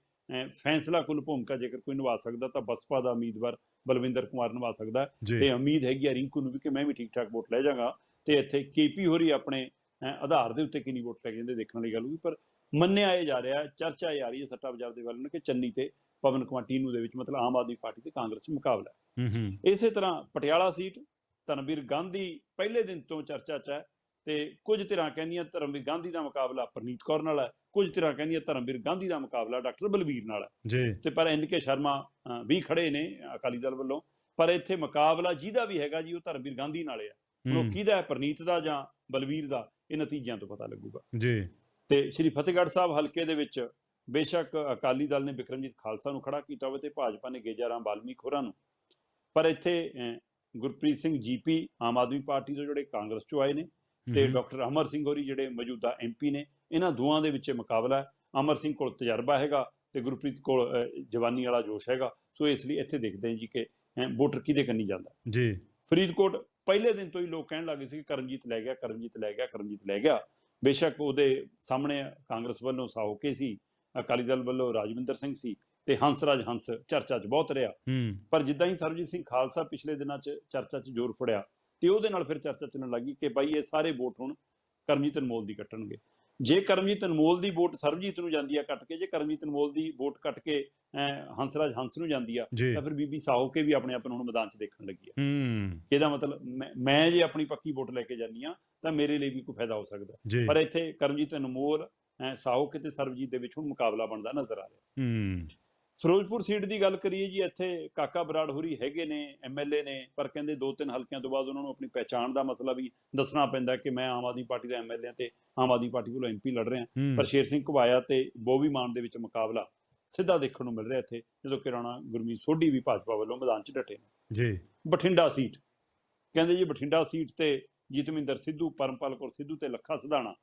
ਫੈਸਲਾ ਕੁਲ ਭੂਮਿਕਾ ਜੇਕਰ ਕੋਈ ਨਿਭਾ ਸਕਦਾ ਤਾਂ ਬਸਪਾ ਦਾ ਉਮੀਦਵਾਰ ਬਲਵਿੰਦਰ ਕੁਮਾਰ ਨਿਭਾ ਸਕਦਾ। ਤੇ ਉਮੀਦ ਹੈਗੀ ਆ ਰਿੰਕੂ ਨੂੰ ਵੀ ਕਿ ਮੈਂ ਵੀ ਠੀਕ ਠਾਕ ਵੋਟ ਲੈ ਜਾਗਾ। ਤੇ ਇੱਥੇ ਕੇਪੀ ਹੋਰੀ ਆਪਣੇ ਆਧਾਰ ਦੇ ਉੱਤੇ ਕਿੰਨੀ ਵੋਟ ਲੈ ਕੇ ਜਾਂਦੇ ਦੇਖਣ ਵਾਲੀ ਗੱਲ ਹੋਊਗੀ ਪਰ ਮੰਨਿਆ ਇਹ ਜਾ ਰਿਹਾ ਚਰਚਾ ਇਹ ਆ ਰਹੀ ਹੈ ਸੱਟਾ ਪੰਜਾਬ ਦੇ ਵੱਲ ਨੂੰ ਕਿ ਚੰਨੀ ਤੇ ਪਵਨ ਕੁਮਾਰ ਟੀਨੂ ਦੇ ਵਿੱਚ ਮਤਲਬ ਆਮ ਆਦਮੀ ਪਾਰਟੀ ਤੇ ਕਾਂਗਰਸ ਮੁਕਾਬਲਾ ਹੈ। ਇਸੇ ਤਰ੍ਹਾਂ ਪਟਿਆਲਾ ਸੀਟ ਧਰਮਵੀਰ ਗਾਂਧੀ ਪਹਿਲੇ ਦਿਨ ਤੋਂ ਚਰਚਾ 'ਚ ਹੈ ਤੇ ਕੁਝ ਧਿਰਾਂ ਕਹਿੰਦੀਆਂ ਧਰਮਵੀਰ ਗਾਂਧੀ ਦਾ ਮੁਕਾਬਲਾ ਪ੍ਰਨੀਤ ਕੌਰ ਨਾਲ ਹੈ ਕੁਝ ਧਿਰਾਂ ਕਹਿੰਦੀਆਂ ਧਰਮਵੀਰ ਗਾਂਧੀ ਦਾ ਮੁਕਾਬਲਾ ਡਾਕਟਰ ਬਲਵੀਰ ਨਾਲ ਹੈ। ਜੀ। ਤੇ ਪਰ ਐਨ ਕੇ ਸ਼ਰਮਾ ਵੀ ਖੜੇ ਨੇ ਅਕਾਲੀ ਦਲ ਵੱਲੋਂ ਪਰ ਇੱਥੇ ਮੁਕਾਬਲਾ ਜਿਹਦਾ ਵੀ ਹੈਗਾ ਜੀ ਉਹ ਧਰਮਵੀਰ ਗਾਂਧੀ ਨਾਲ ਹੈ। ਉਹ ਕਿਹਦਾ ਹੈ? ਪ੍ਰਨੀਤ ਦਾ ਜਾਂ ਬਲਵੀਰ ਦਾ? ਇਹ ਨਤੀਜਿਆਂ ਤੋਂ ਪਤਾ ਲੱਗੂਗਾ। ਜੀ। ਤੇ ਸ਼੍ਰੀ ਫਤਿਹਗੜ੍ਹ ਸਾਹਿਬ ਹਲਕੇ ਦੇ ਵਿੱਚ ਬੇਸ਼ੱਕ ਅਕਾਲੀ ਦਲ ਨੇ ਵਿਕਰਮਜੀਤ ਖਾਲਸਾ ਨੂੰ ਖੜਾ ਕੀਤਾ ਹੋਵੇ ਤੇ ਭਾਜਪਾ ਨੇ ਗੇਜਾ ਰਾਮ ਬਾਲਮੀਕ ਹੋਰਾਂ ਨੂੰ। ਪਰ ਇੱਥੇ ਗੁਰਪ੍ਰੀਤ ਸਿੰਘ ਜੀਪੀ ਆਮ ਆਦਮੀ ਪਾਰਟੀ ਤੋਂ ਜਿਹੜੇ ਕਾਂਗਰਸ ਚੋਂ ਆਏ ਨੇ ਤੇ ਡਾਕਟਰ ਅਮਰ ਸਿੰਘ ਹੋਰੀ ਜਿਹੜੇ ਮੌਜੂਦਾ ਐਮਪੀ ਨੇ ਇਹਨਾਂ ਦੋਵਾਂ ਦੇ ਵਿੱਚ ਮੁਕਾਬਲਾ ਅਮਰ ਸਿੰਘ ਕੋਲ ਤਜਰਬਾ ਹੈਗਾ ਤੇ ਗੁਰਪ੍ਰੀਤ ਕੋਲ ਜਵਾਨੀ ਵਾਲਾ ਜੋਸ਼ ਹੈਗਾ। ਸੋ ਇਸ ਲਈ ਇੱਥੇ ਦੇਖਦੇ ਹਾਂ ਜੀ ਕਿ ਵੋਟਰ ਕਿਹਦੇ ਕੰਨੀ ਜਾਂਦਾ। ਜੀ। ਫਰੀਦਕੋਟ ਪਹਿਲੇ ਦਿਨ ਤੋਂ ਹੀ ਲੋਕ ਕਹਿਣ ਲੱਗੇ ਸੀ ਕਿ ਕਰਮਜੀਤ ਲੈ ਗਿਆ ਕਰਮਜੀਤ ਲੈ ਗਿਆ ਕਰਮਜੀਤ ਲੈ ਗਿਆ। ਬੇਸ਼ੱਕ ਉਹਦੇ ਸਾਹਮਣੇ ਕਾਂਗਰਸ ਵੱਲੋਂ ਸਾਹੋਕੇ ਸੀ ਅਕਾਲੀ ਦਲ ਵੱਲੋਂ ਰਾਜਵਿੰਦਰ ਸਿੰਘ ਸੀ ਤੇ ਹੰਸਰਾਜ ਹੰਸ ਚਰਚਾ 'ਚ ਬਹੁਤ ਰਿਹਾ। ਪਰ ਜਿੱਦਾਂ ਹੀ ਸਰਬਜੀਤ ਸਿੰਘ ਖਾਲਸਾ ਪਿਛਲੇ ਦਿਨਾਂ 'ਚ ਚਰਚਾ 'ਚ ਜ਼ੋਰ ਫੜਿਆ ਤੇ ਉਹਦੇ ਨਾਲ ਫਿਰ ਚਰਚਾ ਚੱਲਣ ਲੱਗੀ ਕਿ ਬਾਈ ਇਹ ਸਾਰੇ ਵੋਟ ਹੁਣ ਕਰਮਜੀਤ ਅਨਮੋਲ ਦੀ ਕੱਟਣਗੇ। ਜੇ ਕਰਮਜੀਤ ਅਨਮੋਲ ਦੀ ਵੋਟ ਸਰਬਜੀਤ ਨੂੰ ਜਾਂਦੀ ਆ ਕੱਟ ਕੇ ਜੇ ਕਰਮਜੀਤ ਅਨਮੋਲ ਦੀ ਵੋਟ ਕੱਟ ਕੇ ਹੰਸਰਾਜ ਹੰਸ ਨੂੰ ਜਾਂਦੀ ਆ ਤਾਂ ਫਿਰ ਬੀਬੀ ਸਾਹੋਕੇ ਵੀ ਆਪਣੇ ਆਪ ਨੂੰ ਹੁਣ ਮੈਦਾਨ 'ਚ ਦੇਖਣ ਲੱਗੀ ਆ। ਹੂੰ। ਇਹਦਾ ਮਤਲਬ ਮੈਂ- ਜੇ ਆਪਣੀ ਪੱਕੀ ਵੋਟ ਲੈ ਕੇ ਜਾਨੀ ਆ ਤਾਂ ਮੇਰੇ ਲਈ ਵੀ ਕੋਈ ਫਾਇਦਾ ਹੋ ਸਕਦਾ। ਪਰ ਇੱਥੇ ਕਰਮਜੀਤ ਅਨਮੋਲ ਅਹ, ਸਾਹੋਕੇ ਤੇ ਸਰਬਜੀਤ ਦੇ ਵਿੱਚ ਹੁਣ ਮੁਕਾਬਲਾ ਬਣਦਾ ਨਜ਼ਰ ਆ ਰਿਹਾ। ਹੂੰ। ਫਿਰੋਜ਼ਪੁਰ ਸੀਟ ਦੀ ਗੱਲ ਕਰੀਏ ਜੀ ਇੱਥੇ ਕਾਕਾ ਬਰਾੜ ਹੋਰੀ ਹੈਗੇ ਨੇ ਐਮਐਲਏ ਨੇ ਪਰ ਕਹਿੰਦੇ ਦੋ ਤਿੰਨ ਹਲਕਿਆਂ ਤੋਂ ਬਾਅਦ ਉਹਨਾਂ ਨੂੰ ਆਪਣੀ ਪਹਿਚਾਣ ਦਾ ਮਸਲਾ ਵੀ ਦੱਸਣਾ ਪੈਂਦਾ ਕਿ ਮੈਂ ਆਮ ਆਦਮੀ ਪਾਰਟੀ ਦਾ ਐਮਐਲਏ ਤੇ ਆਮ ਆਦਮੀ ਪਾਰਟੀ ਵੱਲੋਂ ਐਮਪੀ ਲੜ ਰਿਹਾ। ਪਰ ਸ਼ੇਰ ਸਿੰਘ ਘੁਬਾਇਆ ਤੇ ਬੋਬੀ ਮਾਨ ਦੇ ਵਿੱਚ ਮੁਕਾਬਲਾ ਸਿੱਧਾ ਦੇਖਣ ਨੂੰ ਮਿਲ ਰਿਹਾ ਇੱਥੇ ਜਦੋਂ ਕਿ ਰਾਣਾ ਗੁਰਮੀਤ ਸੋਢੀ ਵੀ ਭਾਜਪਾ ਵੱਲੋਂ ਮੈਦਾਨ 'ਚ ਡਟੇ ਨੇ। ਜੀ। ਬਠਿੰਡਾ ਸੀਟ ਕਹਿੰਦੇ ਜੀ ਬਠਿੰਡਾ ਸੀਟ ਤੇ ਜੀਤਮਿੰਦਰ ਸਿੱਧੂ ਪਰਮਪਾਲ ਕੌਰ ਸਿੱਧੂ ਤੇ ਲੱਖਾ ਸਿਧਾਣਾ।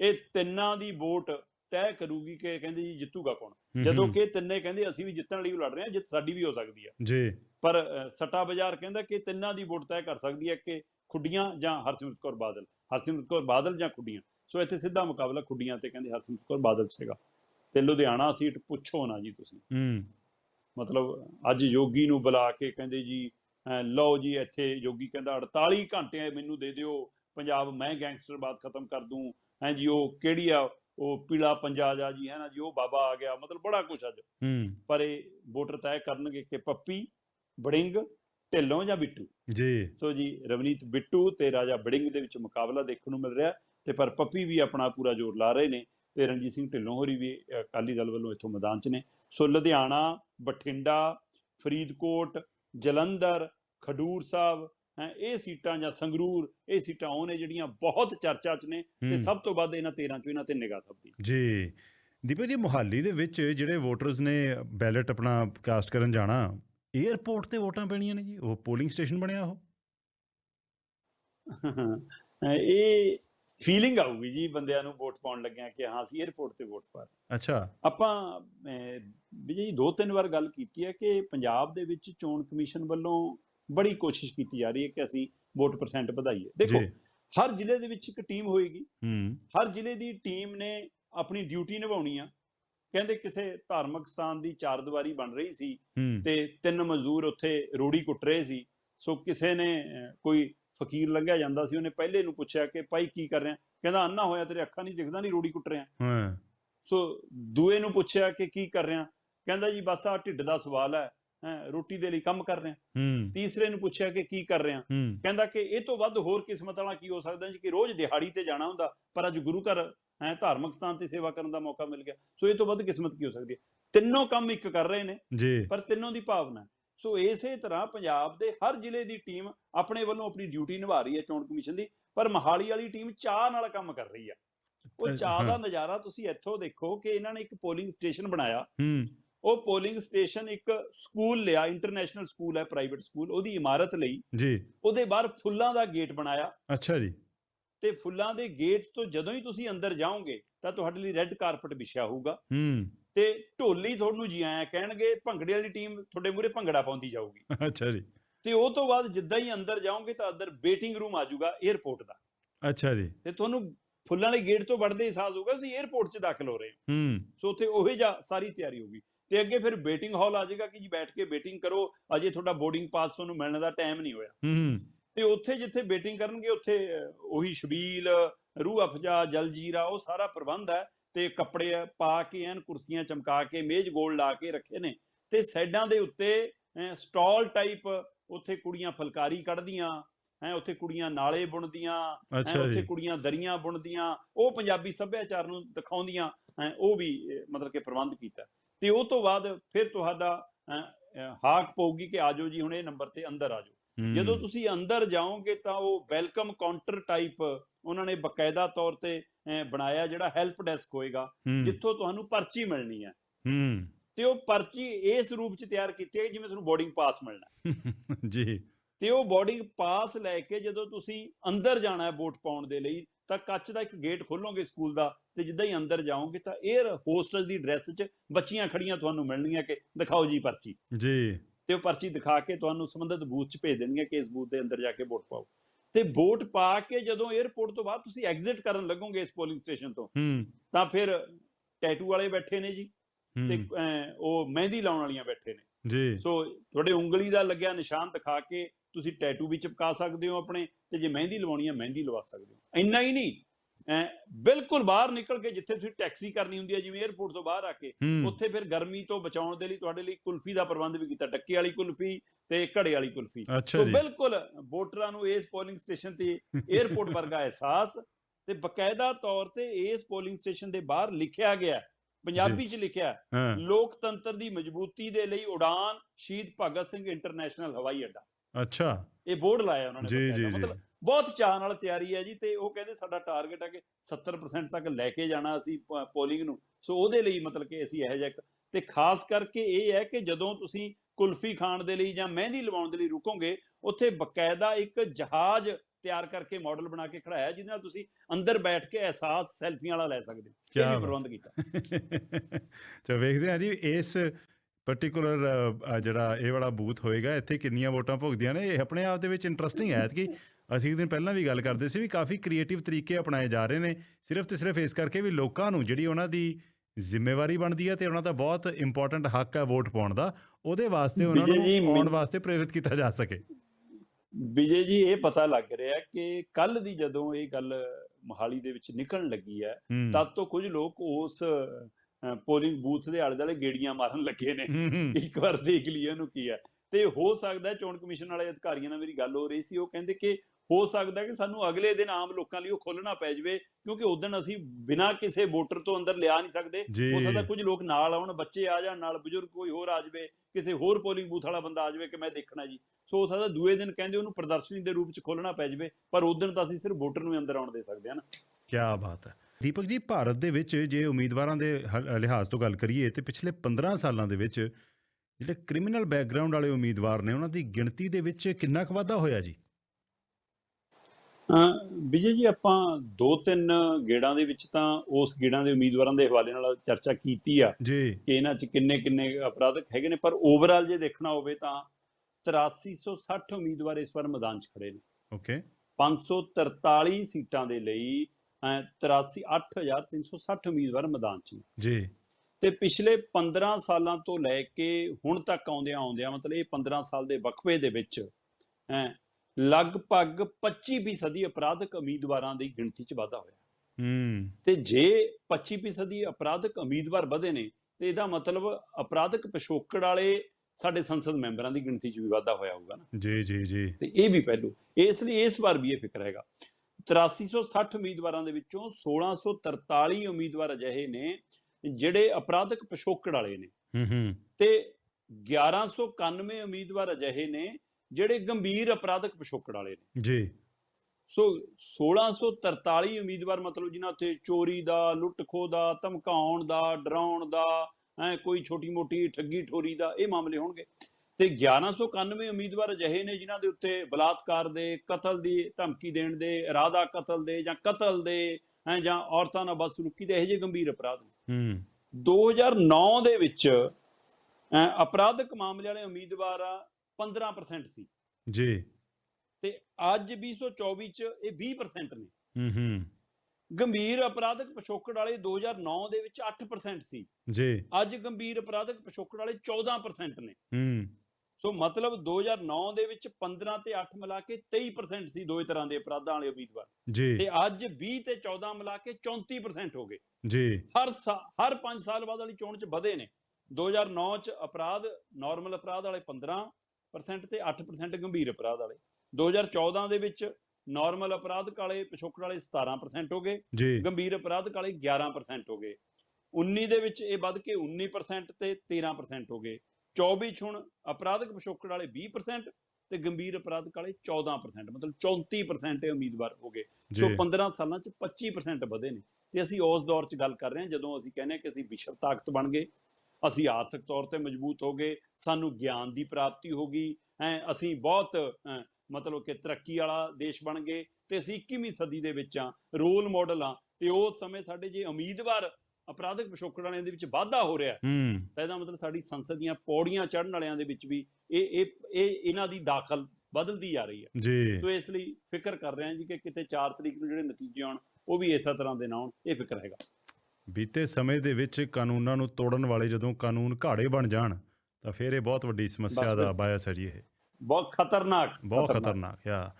ਇਹ ਤਿੰਨਾਂ ਦੀ ਵੋਟ ਤੈਅ ਕਰੂਗੀ ਕਿ ਕਹਿੰਦੇ ਜੀ ਜਿੱਤੂਗਾ ਕੌਣ? ਜਦੋਂ ਕਿ ਤਿੰਨੇ ਕਹਿੰਦੇ ਅਸੀਂ ਵੀ ਜਿੱਤਣ ਲਈ ਲੜ ਰਹੇ ਹਾਂ ਜਿੱਤ ਸਾਡੀ ਵੀ ਹੋ ਸਕਦੀ ਹੈ। ਜੀ। ਪਰ ਸੱਟਾ ਬਾਜ਼ਾਰ ਕਹਿੰਦਾ ਕਿ ਤਿੰਨਾਂ ਦੀ ਵੋਟ ਤੈਅ ਕਰ ਸਕਦੀ ਹੈ ਕਿ ਖੁੱਡੀਆਂ ਜਾਂ ਹਰਸਿਮਰਤ ਕੌਰ ਬਾਦਲ। ਹਰਸਿਮਰਤ ਕੌਰ ਬਾਦਲ ਜਾਂ ਖੁੱਡੀਆਂ। ਸੋ ਇੱਥੇ ਸਿੱਧਾ ਮੁਕਾਬਲਾ ਖੁੱਡੀਆਂ ਤੇ ਕਹਿੰਦੇ ਹਰਸਿਮਰਤ ਕੌਰ ਬਾਦਲ ਸੀਗਾ। ਤੇ ਲੁਧਿਆਣਾ ਸੀਟ ਪੁੱਛੋ ਨਾ ਜੀ ਤੁਸੀਂ। ਹੂੰ। ਮਤਲਬ ਅੱਜ ਯੋਗੀ ਨੂੰ ਬੁਲਾ ਕੇ ਕਹਿੰਦੇ ਜੀ ਲਓ ਜੀ ਇੱਥੇ ਯੋਗੀ ਕਹਿੰਦਾ 48 ਘੰਟੇ ਮੈਨੂੰ ਦੇ ਦਿਓ ਪੰਜਾਬ ਮੈਂ ਗੈਂਗਸਟਰਵਾਦ ਖਤਮ ਕਰ ਦੂੰ। ਹੈ ਜੀ ਉਹ ਕਿਹੜੀ ਆ? ਉਹ ਪੀਲਾ ਪੰਜਾ ਜਾ ਜੀ ਹੈ ਨਾ ਜੀ ਉਹ ਬਾਬਾ ਆ ਗਿਆ ਮਤਲਬ ਬੜਾ ਕੁਝ ਅੱਜ। ਪਰ ਇਹ ਵੋਟਰ ਤੈਅ ਕਰਨਗੇ ਕਿ ਪੱਪੀ ਬੜਿੰਗ ਢਿੱਲੋਂ ਜਾਂ ਬਿੱਟੂ? ਜੀ। ਸੋ ਜੀ ਰਵਨੀਤ ਬਿੱਟੂ ਤੇ ਰਾਜਾ ਬੜਿੰਗ ਦੇ ਵਿੱਚ ਮੁਕਾਬਲਾ ਦੇਖਣ ਨੂੰ ਮਿਲ ਰਿਹਾ ਤੇ ਪਰ ਪੱਪੀ ਵੀ ਆਪਣਾ ਪੂਰਾ ਜ਼ੋਰ ਲਾ ਰਹੇ ਨੇ ਤੇ ਰਣਜੀਤ ਸਿੰਘ ਢਿੱਲੋਂ ਹੋਰੀ ਵੀ ਅਕਾਲੀ ਦਲ ਵੱਲੋਂ ਇੱਥੋਂ ਮੈਦਾਨ 'ਚ ਨੇ। ਸੋ ਲੁਧਿਆਣਾ ਬਠਿੰਡਾ ਫਰੀਦਕੋਟ ਜਲੰਧਰ ਖਡੂਰ ਸਾਹਿਬ ਇਹ ਸੀਟਾਂ ਜਾਂ ਸੰਗਰੂਰ ਇਹ ਸੀਟਾਂ ਉਹ ਨੇ ਜਿਹੜੀਆਂ ਬਹੁਤ ਚਰਚਾ 'ਚ ਨੇ ਤੇ। ਸਭ ਤੋਂ ਵੱਧ ਇਹਨਾਂ 13 'ਚੋਂ ਇਹਨਾਂ ਤੇ ਨਿਗਾਹ ਸਭ ਦੀ। ਜੀ। ਦੀਪਕ ਜੀ ਮੁਹਾਲੀ ਦੇ ਵਿੱਚ ਜਿਹੜੇ ਵੋਟਰਸ ਨੇ ਬੈਲਟ ਆਪਣਾ ਕਾਸਟ ਕਰਨ ਜਾਣਾ 에ਅਰਪੋਰਟ ਤੇ ਵੋਟਾਂ ਪੈਣੀਆਂ ਨੇ ਜੀ ਉਹ ਪੋਲਿੰਗ ਸਟੇਸ਼ਨ ਬਣਿਆ ਉਹ? (laughs) ਇਹ ਫੀਲਿੰਗ ਆਊਗੀ ਜੀ ਬੰਦਿਆਂ ਨੂੰ ਵੋਟ ਪਾਉਣ ਲੱਗਿਆ ਕਿ ਹਾਂ ਅਸੀਂ 에ਅਰਪੋਰਟ ਤੇ ਵੋਟ ਪਾ ਰਹੇ ਅੱਛਾ। ਆਪਾਂ ਵਿਜੇ ਜੀ ਦੋ ਤਿੰਨ ਵਾਰ ਗੱਲ ਕੀਤੀ ਹੈ ਕਿ ਪੰਜਾਬ ਦੇ ਵਿੱਚ ਚੋਣ ਕਮਿਸ਼ਨ ਵੱਲੋਂ ਬੜੀ ਕੋਸ਼ਿਸ਼ ਕੀਤੀ ਜਾ ਰਹੀ ਹੈ ਕਿ ਅਸੀਂ ਵੋਟ ਪਰਸੈਂਟ ਵਧਾਈਏ। ਦੇਖੋ ਹਰ ਜ਼ਿਲ੍ਹੇ ਦੇ ਵਿੱਚ ਇੱਕ ਟੀਮ ਹੋਏਗੀ। ਹਰ ਜ਼ਿਲ੍ਹੇ ਦੀ ਟੀਮ ਨੇ ਆਪਣੀ ਡਿਊਟੀ ਨਿਭਾਉਣੀ ਆ। ਕਹਿੰਦੇ ਕਿਸੇ ਧਾਰਮਿਕ ਸਥਾਨ ਦੀ ਚਾਰਦੀਵਾਰੀ ਬਣ ਰਹੀ ਸੀ ਤੇ ਤਿੰਨ ਮਜ਼ਦੂਰ ਉੱਥੇ ਰੋੜੀ ਕੁੱਟ ਰਹੇ ਸੀ। ਸੋ ਕਿਸੇ ਨੇ ਕੋਈ ਫਕੀਰ ਲੰਘਿਆ ਜਾਂਦਾ ਸੀ ਉਹਨੇ ਪਹਿਲੇ ਨੂੰ ਪੁੱਛਿਆ ਕਿ ਭਾਈ ਕੀ ਕਰ ਰਿਹਾ? ਕਹਿੰਦਾ ਅੰਨਾ ਹੋਇਆ ਤੇਰੇ ਅੱਖਾਂ ਨਹੀਂ ਦਿਖਦਾ ਨਹੀਂ ਰੋੜੀ ਕੁੱਟ ਰਿਹਾ। ਸੋ ਦੂਏ ਨੂੰ ਪੁੱਛਿਆ ਕਿ ਕੀ ਕਰ ਰਿਹਾ? ਕਹਿੰਦਾ ਜੀ ਬਸ ਆ ਢਿੱਡ ਦਾ ਸਵਾਲ ਹੈਂ, ਰੋਟੀ ਦੇ ਲਈ ਕੰਮ ਕਰ ਰਿਹਾ। ਤੀਸਰੇ ਨੂੰ ਪੁੱਛਿਆ ਕਿ ਕੀ ਕਰ ਰਿਹਾ। ਕਹਿੰਦਾ ਕਿ ਇਹ ਤੋਂ ਵੱਧ ਹੋਰ ਕਿਸਮਤ ਵਾਲਾ ਕੀ ਹੋ ਸਕਦਾ ਜੀ ਕਿ ਰੋਜ਼ ਦਿਹਾੜੀ ਤੇ ਜਾਣਾ ਹੁੰਦਾ ਪਰ ਅੱਜ ਗੁਰੂ ਘਰ ਹੈ ਧਾਰਮਿਕ ਸਥਾਨ ਤੇ ਸੇਵਾ ਕਰਨ ਦਾ ਮੌਕਾ ਮਿਲ ਗਿਆ। ਸੋ ਇਹ ਤੋਂ ਵੱਧ ਕਿਸਮਤ ਕੀ ਹੋ ਸਕਦੀ ਹੈ? ਤਿੰਨੋਂ ਕੰਮ ਇੱਕ ਕਰ ਰਹੇ ਨੇ ਪਰ ਤਿੰਨੋਂ ਦੀ ਭਾਵਨਾ। ਸੋ ਇਸੇ ਤਰ੍ਹਾਂ ਪੰਜਾਬ ਦੇ ਹਰ ਜ਼ਿਲ੍ਹੇ ਦੀ ਟੀਮ ਆਪਣੇ ਵੱਲੋਂ ਆਪਣੀ ਡਿਊਟੀ ਨਿਭਾ ਰਹੀ ਹੈ ਚੋਣ ਕਮਿਸ਼ਨ ਦੀ ਪਰ ਮਹਾਲੀ ਵਾਲੀ ਟੀਮ ਚਾਹ ਨਾਲ ਕੰਮ ਕਰ ਰਹੀ ਹੈ। ਉਹ ਚਾਹ ਦਾ। ਨਜ਼ਾਰਾ ਤੁਸੀਂ ਇੱਥੋਂ ਦੇਖੋ ਕਿ ਇਹਨਾਂ ਨੇ ਇੱਕ ਪੋਲਿੰਗ ਸਟੇਸ਼ਨ ਬਣਾਇਆ। ਹੂੰ। ਉਹ ਪੋਲਿੰਗ ਸਟੇਸ਼ਨ ਇੱਕ ਸਕੂਲ ਲਿਆ ਇੰਟਰਨੈਸ਼ਨਲ ਸਕੂਲ ਹੈ ਪ੍ਰਾਈਵੇਟ ਸਕੂਲ ਉਹਦੀ ਇਮਾਰਤ ਲਈ। ਜੀ। ਉਹਦੇ ਬਾਹਰ ਫੁੱਲਾਂ ਦਾ ਗੇਟ ਬਣਾਇਆ। ਅੱਛਾ ਜੀ। ਤੇ ਫੁੱਲਾਂ ਦੇ ਗੇਟ ਤੋਂ ਜਦੋਂ ਹੀ ਤੁਸੀਂ ਅੰਦਰ ਜਾਓਗੇ ਤਾਂ ਤੁਹਾਡੇ ਲਈ ਰੈੱਡ ਕਾਰਪਟ ਵਿਛਿਆ ਹੋਊਗਾ। ਹੂੰ। ਤੇ ਢੋਲੀ ਤੁਹਾਨੂੰ ਜੀ ਆਇਆ ਕਹਿਣਗੇ ਭੰਗੜੇ ਵਾਲੀ ਟੀਮ ਤੁਹਾਡੇ ਮੂਹਰੇ ਭੰਗੜਾ ਪਾਉਂਦੀ ਜਾਊਗੀ। ਅੱਛਾ ਜੀ। ਤੇ ਉਹ ਤੋਂ ਬਾਅਦ ਜਿੱਦਾਂ ਹੀ ਅੰਦਰ ਜਾਓਗੇ ਤਾਂ ਅੰਦਰ ਵੇਟਿੰਗ ਰੂਮ ਆ ਜਾਊਗਾ 에ਅਰਪੋਰਟ ਦਾ। ਅੱਛਾ ਜੀ। ਤੇ ਤੁਹਾਨੂੰ ਫੁੱਲਾਂ ਵਾਲੇ ਗੇਟ ਤੋਂ ਵੜਦੇ ਹੀ ਅਹਿਸਾਸ ਹੋਊਗਾ ਤੁਸੀਂ 에ਅਰਪੋਰਟ 'ਚ ਦਾਖਲ ਹੋ ਰਹੇ ਹੋ। ਹੂੰ। ਸੋ ਉੱਥੇ ਉਹੀ ਜਾ ਸਾਰੀ ਤਿਆਰੀ ਹੋਊਗੀ। ਤੇ ਅੱਗੇ ਫਿਰ ਵੇਟਿੰਗ ਹਾਲ ਆ ਜਾਏਗਾ ਕਿ ਜੀ ਬੈਠ ਕੇ ਵੇਟਿੰਗ ਕਰੋ ਅਜੇ ਤੁਹਾਡਾ ਬੋਰਡਿੰਗ ਪਾਸ ਤੁਹਾਨੂੰ ਮਿਲਣ ਦਾ ਟਾਈਮ ਨਹੀਂ ਹੋਇਆ। ਹੂੰ ਤੇ ਉੱਥੇ ਜਿੱਥੇ ਵੇਟਿੰਗ ਕਰਨਗੇ ਉੱਥੇ ਉਹੀ ਛਬੀਲ ਰੂਹ ਅਫਜਾ ਜਲਜੀਰਾ ਉਹ ਸਾਰਾ ਪ੍ਰਬੰਧ ਹੈ ਤੇ ਕੱਪੜੇ ਪਾ ਕੇ ਐਨ ਕੁਰਸੀਆਂ ਚਮਕਾ ਕੇ ਮੇਜ਼ ਗੋਲ ਲਾ ਕੇ ਰੱਖੇ ਨੇ ਤੇ ਸਾਈਡਾਂ ਦੇ ਉੱਤੇ ਸਟਾਲ ਟਾਈਪ ਉੱਥੇ ਕੁੜੀਆਂ ਫਲਕਾਰੀ ਕੱਢਦੀਆਂ ਹੈ ਉੱਥੇ ਕੁੜੀਆਂ ਨਾਲੇ ਬੁਣਦੀਆਂ ਹੈਂ, ਉੱਥੇ ਕੁੜੀਆਂ ਦਰੀਆਂ ਬੁਣਦੀਆਂ ਉਹ ਪੰਜਾਬੀ ਸੱਭਿਆਚਾਰ ਨੂੰ ਦਿਖਾਉਂਦੀਆਂ ਹੈਂ, ਉਹ ਵੀ ਮਤਲਬ ਕਿ ਪ੍ਰਬੰਧ ਕੀਤਾ। ਤੇ ਉਹ ਤੋਂ ਬਾਅਦ ਫਿਰ ਤੁਹਾਡਾ ਹਾਕ ਪਊਗੀ ਕਿ ਆਜੋ ਜੀ ਹੁਣ ਇਹ ਨੰਬਰ ਤੇ ਅੰਦਰ ਆਜੋ ਜਦੋਂ ਤੁਸੀਂ ਅੰਦਰ ਜਾਓਗੇ ਤਾਂ ਉਹ ਵੈਲਕਮ ਕਾਊਂਟਰ ਟਾਈਪ ਉਹਨਾਂ ਨੇ ਬਕਾਇਦਾ ਤੌਰ ਤੇ ਬਣਾਇਆ ਜਿਹੜਾ ਹੈਲਪ ਡੈਸਕ ਹੋਏਗਾ ਜਿੱਥੋਂ ਤੁਹਾਨੂੰ ਪਰਚੀ ਮਿਲਣੀ ਹੈ। ਹੂੰ। ਤੇ ਉਹ ਪਰਚੀ ਇਸ ਰੂਪ ਚ ਤਿਆਰ ਕੀਤੀ ਹੈ ਜਿਵੇਂ ਤੁਹਾਨੂੰ ਬੋਰਡਿੰਗ ਪਾਸ ਮਿਲਣਾ (laughs) ਜੀ। ਤੇ ਉਹ ਬੋਰਡਿੰਗ ਪਾਸ ਲੈ ਕੇ ਜਦੋਂ ਤੁਸੀਂ ਅੰਦਰ ਜਾਣਾ ਹੈ ਵੋਟ ਪਾਉਣ ਦੇ ਲਈ ਤਾਂ ਕੱਚ ਦਾ ਇੱਕ ਗੇਟ ਖੋਲੋਗੇ ਸਕੂਲ ਦਾ ਤੇ ਜਿੱਦਾਂ ਹੀ ਅੰਦਰ ਜਾਓਗੇ ਤਾਂ 에ਅਰ ਹੋਸਟਸ ਦੀ ਡਰੈਸ 'ਚ ਬੱਚੀਆਂ ਖੜੀਆਂ ਤੁਹਾਨੂੰ ਮਿਲਣਗੀਆਂ ਕਿ ਦਿਖਾਓ ਜੀ ਪਰਚੀ। ਜੀ। ਤੇ ਉਹ ਪਰਚੀ ਦਿਖਾ ਕੇ ਤੁਹਾਨੂੰ ਸੰਬੰਧਿਤ ਬੂਥ 'ਚ ਭੇਜ ਦੇਣਗੇ ਕਿ ਇਸ ਬੂਥ ਦੇ ਅੰਦਰ ਜਾ ਕੇ ਵੋਟ ਪਾਓ। ਤੇ ਵੋਟ ਪਾ ਕੇ ਜਦੋਂ 에ਅਰਪੋਰਟ ਤੋਂ ਬਾਅਦ ਤੁਸੀਂ ਐਗਜ਼ਿਟ ਕਰਨ ਲੱਗੋਗੇ ਇਸ ਪੋਲਿੰਗ ਸਟੇਸ਼ਨ ਤੋਂ ਤਾਂ ਫਿਰ ਟੈਟੂ ਵਾਲੇ ਬੈਠੇ ਨੇ ਜੀ ਤੇ ਉਹ ਮਹਿੰਦੀ ਲਾਉਣ ਵਾਲੀਆਂ ਬੈਠੇ ਨੇ। ਜੀ। ਸੋ ਤੁਹਾਡੇ ਉਂਗਲੀ ਦਾ ਲੱਗਿਆ ਨਿਸ਼ਾਨ ਦਿਖਾ ਕੇ ਤੁਸੀਂ ਟੈਟੂ ਵੀ ਚਿਪਕਾ ਸਕਦੇ ਹੋ ਆਪਣੇ ਤੇ ਜੇ ਮਹਿੰਦੀ ਲਵਾਉਣੀ ਹੈ ਮਹਿੰਦੀ ਲਵਾ ਸਕਦੇ ਹੋ। ਇੰਨਾ ਹੀ ਨਹੀਂ ਬਿਲਕੁਲ ਬਾਹਰ ਨਿਕਲ ਕੇ ਜਿੱਥੇ ਤੁਸੀਂ ਟੈਕਸੀ ਕਰਨੀ ਹੁੰਦੀ ਹੈ ਜਿਵੇਂ 에ਅਰਪੋਰਟ ਤੋਂ ਬਾਹਰ ਆ ਕੇ ਉੱਥੇ ਫਿਰ ਗਰਮੀ ਤੋਂ ਬਚਾਉਣ ਦੇ ਲਈ ਤੁਹਾਡੇ ਲਈ ਕੁਲਫੀ ਦਾ ਪ੍ਰਬੰਧ ਵੀ ਕੀਤਾ ਟੱਕੇ ਵਾਲੀ ਕੁਲਫੀ ਤੇ ਘੜੇ ਵਾਲੀ ਕੁਲਫੀ। ਸੋ ਬਿਲਕੁਲ ਵੋਟਰਾਂ ਨੂੰ ਇਸ ਪੋਲਿੰਗ ਸਟੇਸ਼ਨ ਤੇ 에ਅਰਪੋਰਟ (laughs) ਵਰਗਾ ਅਹਿਸਾਸ ਤੇ ਬਕਾਇਦਾ ਤੌਰ ਤੇ ਇਸ ਪੋਲਿੰਗ ਸਟੇਸ਼ਨ ਦੇ ਬਾਹਰ ਲਿਖਿਆ ਗਿਆ ਪੰਜਾਬੀ ਚ ਲਿਖਿਆ ਲੋਕਤੰਤਰ ਦੀ ਮਜ਼ਬੂਤੀ ਦੇ ਲਈ ਉਡਾਨ ਸ਼ਹੀਦ ਭਗਤ ਸਿੰਘ ਇੰਟਰਨੈਸ਼ਨਲ ਹਵਾਈ ਅੱਡਾ। ਅੱਛਾ। ਇਹ ਬੋਰਡ ਲਾਇਆ ਉਹਨਾਂ ਨੇ ਜੀ। ਜੀ ਮਤਲਬ ਬਹੁਤ ਚਾਅ ਨਾਲ ਤਿਆਰੀ ਹੈ ਜੀ ਤੇ ਉਹ ਕਹਿੰਦੇ ਸਾਡਾ ਟਾਰਗੇਟ ਹੈ ਕਿ 70% ਤੱਕ ਲੈ ਕੇ ਜਾਣਾ ਅਸੀਂ ਪੋਲਿੰਗ ਨੂੰ। ਸੋ ਉਹਦੇ ਲਈ ਮਤਲਬ ਕਿ ਅਸੀਂ ਇਹੋ ਜਿਹਾ ਇੱਕ ਤੇ ਖਾਸ ਕਰਕੇ ਇਹ ਹੈ ਕਿ ਜਦੋਂ ਤੁਸੀਂ ਕੁਲਫੀ ਖਾਣ ਦੇ ਲਈ ਜਾਂ ਮਹਿੰਦੀ ਲਵਾਉਣ ਦੇ ਲਈ ਰੁਕੋਗੇ ਉੱਥੇ ਬਕਾਇਦਾ ਇੱਕ ਜਹਾਜ਼ ਤਿਆਰ ਕਰਕੇ ਮਾਡਲ ਬਣਾ ਕੇ ਖੜਾਇਆ ਜਿਹਦੇ ਨਾਲ ਤੁਸੀਂ ਅੰਦਰ ਬੈਠ ਕੇ ਅਹਿਸਾਸ ਸੈਲਫੀਆਂ ਵਾਲਾ ਲੈ ਸਕਦੇ ਹੋ। ਇਹ ਵੀ। ਪ੍ਰਬੰਧ ਕੀਤਾ। (laughs) ਤਾਂ ਵੇਖਦੇ ਹਾਂ ਜੀ ਇਸ ਪਾਰਟਿਕੂਲਰ ਜਿਹੜਾ ਇਹ ਵਾਲਾ ਬੂਥ ਹੋਏਗਾ ਇੱਥੇ ਕਿੰਨੀਆਂ ਵੋਟਾਂ ਭੁਗਦੀਆਂ ਨੇ ਇਹ ਆਪਣੇ ਆਪ ਦੇ ਵਿੱਚ ਇੰਟਰਸਟਿੰਗ ਹੈ ਕਿ ਅਸੀਂ ਇੱਕ ਦਿਨ ਪਹਿਲਾਂ ਵੀ ਗੱਲ ਕਰਦੇ ਸੀ ਵੀ ਕਾਫੀ ਕ੍ਰੀਏਟਿਵ ਤਰੀਕੇ ਅਪਣਾਏ ਜਾ ਰਹੇ ਨੇ ਸਿਰਫ ਤੇ ਸਿਰਫ ਇਸ ਕਰਕੇ ਵੀ ਲੋਕਾਂ ਨੂੰ ਜਿਹੜੀ ਉਹਨਾਂ ਦੀ ਜ਼ਿੰਮੇਵਾਰੀ ਬਣਦੀ ਹੈ ਤੇ ਉਹਨਾਂ ਦਾ ਬਹੁਤ ਇੰਪੋਰਟੈਂਟ ਹੱਕ ਹੈ ਵੋਟ ਪਾਉਣ ਦਾ ਉਹਦੇ ਵਾਸਤੇ ਉਹਨਾਂ ਨੂੰ ਮੈਨੂੰ- ਵਾਸਤੇ ਪ੍ਰੇਰਿਤ ਕੀਤਾ ਜਾ ਸਕੇ। ਵਿਜੇ ਜੀ ਇਹ ਪਤਾ ਲੱਗ ਰਿਹਾ ਕਿ ਕੱਲ ਦੀ ਜਦੋਂ ਇਹ ਗੱਲ ਮੋਹਾਲੀ ਦੇ ਵਿੱਚ ਨਿਕਲਣ ਲੱਗੀ ਹੂੰ। ਤਦ ਤੋਂ ਕੁਝ ਲੋਕ ਉਸ ਪੋਲਿੰਗ ਬੂਥ ਦੇ ਆਲੇ ਦੁਆਲੇ ਗੇੜੀਆਂ ਮਾਰਨ ਲੱਗੇ ਨੇ। ਇੱਕ ਵਾਰ ਦੇਖ ਲਈਏ ਉਹਨੂੰ ਕੀ ਹੈ। ਤੇ ਹੋ ਸਕਦਾ ਚੋਣ ਕਮਿਸ਼ਨ ਵਾਲੇ ਅਧਿਕਾਰੀਆਂ ਨਾਲ ਮੇਰੀ ਗੱਲ ਹੋ ਰਹੀ ਸੀ ਉਹ ਕਹਿੰਦੇ ਕਿ ਹੋ ਸਕਦਾ ਕਿ ਸਾਨੂੰ ਅਗਲੇ ਦਿਨ ਆਮ ਲੋਕਾਂ ਲਈ ਉਹ ਖੋਲਣਾ ਪੈ ਜਾਵੇ ਕਿਉਂਕਿ ਉਦੋਂ ਅਸੀਂ ਬਿਨਾਂ ਕਿਸੇ ਵੋਟਰ ਤੋਂ ਅੰਦਰ ਲਿਆ ਨਹੀਂ ਸਕਦੇ। ਹੋ ਸਕਦਾ ਕੁਝ ਲੋਕ ਨਾਲ ਆਉਣ ਬੱਚੇ ਆ ਜਾਣ ਨਾਲ ਬਜ਼ੁਰਗ ਕੋਈ ਹੋਰ ਆ ਜਾਵੇ ਕਿਸੇ ਹੋਰ ਪੋਲਿੰਗ ਬੂਥ ਵਾਲਾ ਬੰਦਾ ਆ ਜਾਵੇ ਕਿ ਮੈਂ ਦੇਖਣਾ ਜੀ। ਸੋ ਹੋ ਸਕਦਾ ਦੂਏ ਦਿਨ ਕਹਿੰਦੇ ਉਹਨੂੰ ਪ੍ਰਦਰਸ਼ਨੀ ਦੇ ਰੂਪ ਚ ਖੋਲਣਾ ਪੈ ਜਾਵੇ ਪਰ ਉਦੋਂ ਤਾਂ ਅਸੀਂ ਸਿਰਫ ਵੋਟਰ ਨੂੰ ਅੰਦਰ ਆਉਣ ਦੇ ਸਕਦੇ ਹਾਂ ਨਾ। ਕੀ ਬਾਤ ਹੈ। ਦੀਪਕ ਜੀ ਭਾਰਤ ਦੇ ਵਿੱਚ ਜੇ ਉਮੀਦਵਾਰਾਂ ਦੇ ਲਿਹਾਜ਼ ਤੋਂ ਗੱਲ ਕਰੀਏ ਤੇ ਪਿਛਲੇ 15 ਸਾਲਾਂ ਦੇ ਵਿੱਚ ਜਿਹੜੇ ਕ੍ਰਿਮੀਨਲ ਬੈਕਗ੍ਰਾਉਂਡ ਵਾਲੇ ਉਮੀਦਵਾਰ ਨੇ ਉਹਨਾਂ ਦੀ ਗਿਣਤੀ ਦੇ ਵਿੱਚ ਕਿੰਨਾ ਕੁ ਵਾਧਾ ਹੋਇਆ ਜੀ? ਵਿਜੇ ਜੀ ਆਪਾਂ ਦੋ ਤਿੰਨ ਗੇੜਾਂ ਦੇ ਵਿੱਚ ਤਾਂ ਉਸ ਗੇੜਾਂ ਦੇ ਉਮੀਦਵਾਰਾਂ ਦੇ ਹਵਾਲੇ ਨਾਲ ਚਰਚਾ ਕੀਤੀ ਆ ਜੀ। ਕਿ ਇਹਨਾਂ 'ਚ ਕਿੰਨੇ ਕਿੰਨੇ ਅਪਰਾਧਕ ਹੈਗੇ ਨੇ ਪਰ ਓਵਰਆਲ ਜੇ ਦੇਖਣਾ ਹੋਵੇ ਤਾਂ 8360 ਉਮੀਦਵਾਰ ਇਸ ਵਾਰ ਮੈਦਾਨ 'ਚ ਖੜੇ ਨੇ। ਓਕੇ। 543 ਸੀਟਾਂ ਦੇ ਲਈ 83 8360 ਉਮੀਦਵਾਰ ਮੈਦਾਨ 'ਚ ਨੇ। ਜੀ। ਤੇ ਪਿਛਲੇ 15 ਸਾਲਾਂ ਤੋਂ ਲੈ ਕੇ ਹੁਣ ਤੱਕ ਆਉਂਦਿਆਂ ਆਉਂਦਿਆਂ ਮਤਲਬ ਇਹ 15 ਸਾਲ ਦੇ ਵਕਫੇ ਦੇ ਵਿੱਚ ਲਗਭਗ 25% ਅਪਰਾਧਕ ਉਮੀਦਵਾਰਾਂ ਦੀ ਗਿਣਤੀ 'ਚ ਵਾਧਾ ਹੋਇਆ। ਹੂੰ। ਤੇ ਜੇ 25% ਅਪਰਾਧਕ ਉਮੀਦਵਾਰ ਵਧੇ ਨੇ ਤੇ ਇਹਦਾ ਮਤਲਬ ਅਪਰਾਧਕ ਪਿਛੋਕੜ ਵਾਲੇ ਸਾਡੇ ਸੰਸਦ ਮੈਂਬਰਾਂ ਦੀ ਗਿਣਤੀ 'ਚ ਵੀ ਵਾਧਾ ਹੋਇਆ ਹੋਊਗਾ ਨਾ। ਜੀ ਜੀ ਜੀ। ਤੇ ਇਹ ਵੀ ਪਹਿਲੂ ਇਸ ਲਈ ਇਸ ਵਾਰ ਵੀ ਇਹ ਫਿਕਰ ਹੈਗਾ। 8360 ਉਮੀਦਵਾਰਾਂ ਦੇ ਵਿੱਚੋਂ 1643 ਉਮੀਦਵਾਰ ਅਜਿਹੇ ਨੇ ਜਿਹੜੇ ਅਪਰਾਧਕ ਪਿਛੋਕੜ ਵਾਲੇ ਨੇ। ਹੂੰ ਹੂੰ। ਤੇ 1191 ਉਮੀਦਵਾਰ ਅਜਿਹੇ ਨੇ ਜਿਹੜੇ ਗੰਭੀਰ ਅਪਰਾਧਕ ਪਿਛੋਕੜ ਵਾਲੇ ਨੇ। ਜੀ। ਸੋ 1643 ਉਮੀਦਵਾਰ ਮਤਲਬ ਜਿਨ੍ਹਾਂ ਤੇ ਚੋਰੀ ਦਾ ਲੁੱਟ ਖੋਹ ਦਾ ਧਮਕਾਉਣ ਦਾ ਡਰਾਉਣ ਦਾ ਐ ਕੋਈ ਛੋਟੀ ਮੋਟੀ ਠੱਗੀ ਠੋਰੀ ਦਾ ਇਹ ਮਾਮਲੇ ਹੋਣਗੇ। ਤੇ 1191 ਉਮੀਦਵਾਰ ਅਜਿਹੇ ਨੇ ਜਿਨ੍ਹਾਂ ਦੇ ਉੱਤੇ ਬਲਾਤਕਾਰ ਦੇ ਕਤਲ ਦੀ ਧਮਕੀ ਦੇਣ ਦੇ ਇਰਾਦਾ ਕਤਲ ਦੇ ਜਾਂ ਕਤਲ ਦੇ ਹੈਂ ਜਾਂ ਔਰਤਾਂ ਨਾਲ ਬਦਸਲੂਕੀ ਦੇ ਇਹੋ ਜਿਹੇ ਗੰਭੀਰ ਅਪਰਾਧ ਨੇ। ਹੂੰ। 2009 ਦੇ ਵਿੱਚ ਅਪਰਾਧਿਕ ਮਾਮਲੇ ਵਾਲੇ ਉਮੀਦਵਾਰ ਆ 15% ਸੀ। ਜੀ। ਤੇ ਅੱਜ 2024 ਚ ਇਹ 20% ਨੇ। ਹੂੰ ਹੂੰ। ਗੰਭੀਰ ਅਪਰਾਧਿਕ ਪਿਛੋਕੜ ਵਾਲੇ 2009 ਦੇ ਵਿੱਚ 8% ਸੀ। ਜੀ। ਅੱਜ ਗੰਭੀਰ ਅਪਰਾਧਿਕ ਪਿਛੋਕੜ ਵਾਲੇ 14% ਨੇ। ਹੂੰ। ਸੋ ਮਤਲਬ 2009 ਦੇ ਵਿੱਚ 15 ਤੇ 8 ਮਿਲਾ ਕੇ 23% ਸੀ ਦੋਏ ਤਰ੍ਹਾਂ ਦੇ ਅਪਰਾਧਾਂ ਵਾਲੇ ਉਮੀਦਵਾਰ। ਜੀ। ਤੇ ਅੱਜ 20 ਤੇ 14 ਮਿਲਾ ਕੇ 34% ਹੋ ਗਏ। ਜੀ। ਹਰ ਹਰ 5 ਸਾਲ ਬਾਅਦ ਵਾਲੀ ਚੋਣ ਚ ਵਧੇ ਨੇ। 2009 ਚ ਅਪਰਾਧ ਨਾਰਮਲ ਅਪਰਾਧ ਵਾਲੇ 15% ਤੇ 8% ਗੰਭੀਰ ਅਪਰਾਧ ਵਾਲੇ। 2014 ਦੇ ਵਿੱਚ ਨਾਰਮਲ ਅਪਰਾਧਕ ਵਾਲੇ ਪਿਛੋਕੜ ਵਾਲੇ 17% ਹੋ ਗਏ। ਗੰਭੀਰ ਅਪਰਾਧਕ ਵਾਲੇ 11% ਹੋ ਗਏ। 19 ਦੇ ਵਿੱਚ ਇਹ ਵੱਧ ਕੇ 19% ਤੇ 13% ਹੋ ਗਏ। 24 ਚ ਹੁਣ ਅਪਰਾਧਕ ਪਿਛੋਕੜ ਵਾਲੇ 20% ਤੇ ਗੰਭੀਰ ਅਪਰਾਧਕ ਵਾਲੇ 14% ਮਤਲਬ 34% ਇਹ ਉਮੀਦਵਾਰ ਹੋ ਗਏ। ਸੋ ਜੀ 15 ਸਾਲਾਂ ਚ 25% ਵਧੇ ਨੇ। ਤੇ ਅਸੀਂ ਉਸ ਦੌਰ ਚ ਗੱਲ ਕਰ ਰਹੇ ਹਾਂ ਜਦੋਂ ਅਸੀਂ ਕਹਿੰਦੇ ਹਾਂ ਕਿ ਅਸੀਂ ਵਿਸ਼ਵ ਤਾਕਤ ਬਣ ਗਏ ਅਸੀਂ ਆਰਥਿਕ ਤੌਰ ਤੇ ਮਜ਼ਬੂਤ ਹੋ ਗਏ ਸਾਨੂੰ ਗਿਆਨ ਦੀ ਪ੍ਰਾਪਤੀ ਹੋ ਗਈ ਹੈ ਅਸੀਂ ਬਹੁਤ ਮਤਲਬ ਕਿ ਤਰੱਕੀ ਵਾਲਾ ਦੇਸ਼ ਬਣ ਗਏ ਤੇ ਅਸੀਂ 21ਵੀਂ ਸਦੀ ਦੇ ਵਿੱਚ ਆ ਰੋਲ ਮਾਡਲ ਆ ਤੇ ਉਸ ਸਮੇਂ ਸਾਡੇ ਜੇ ਉਮੀਦਵਾਰ ਅਪਰਾਧਿਕ ਪਿਛੋਕੜ ਵਾਲਿਆਂ ਦੇ ਵਿੱਚ ਵਾਧਾ ਹੋ ਰਿਹਾ ਹੂੰ। ਤਾਂ ਇਹਦਾ ਮਤਲਬ ਸਾਡੀ ਸੰਸਦ ਦੀਆਂ ਪੌੜੀਆਂ ਚੜ੍ਹਨ ਵਾਲਿਆਂ ਦੇ ਵਿੱਚ ਵੀ ਇਹ ਇਹ ਇਹ ਇਹਨਾਂ ਦੀ ਦਾਖਲ ਬਦਲਦੀ ਆ ਰਹੀ ਹੈ। ਜੀ। ਸੋ ਇਸ ਲਈ ਫਿਕਰ ਕਰ ਰਹੇ ਹਾਂ ਜੀ ਕਿ ਕਿਤੇ 4 ਤਰੀਕ ਨੂੰ ਜਿਹੜੇ ਨਤੀਜੇ ਆਉਣ ਉਹ ਵੀ ਇਸੇ ਤਰ੍ਹਾਂ ਦੇ ਨਾ ਆਉਣ ਇਹ ਫਿਕਰ ਹੈਗਾ। ਬੀਤੇ ਸਮੇਂ ਦੇ ਵਿੱਚ ਕਾਨੂੰਨਾਂ ਨੂੰ ਤੋੜਨ ਵਾਲੇ ਜਦੋਂ ਕਾਨੂੰਨ ਘਾੜੇ ਬਣ ਜਾਣ ਤਾਂ ਫਿਰ ਇਹ ਬਹੁਤ ਵੱਡੀ ਸਮੱਸਿਆ ਦਾ। ਬਾਇਸ ਹੈ ਜੀ ਇਹ। ਬਹੁਤ ਖਤਰਨਾਕ ਬਹੁਤ ਖਤਰਨਾਕ। ਆ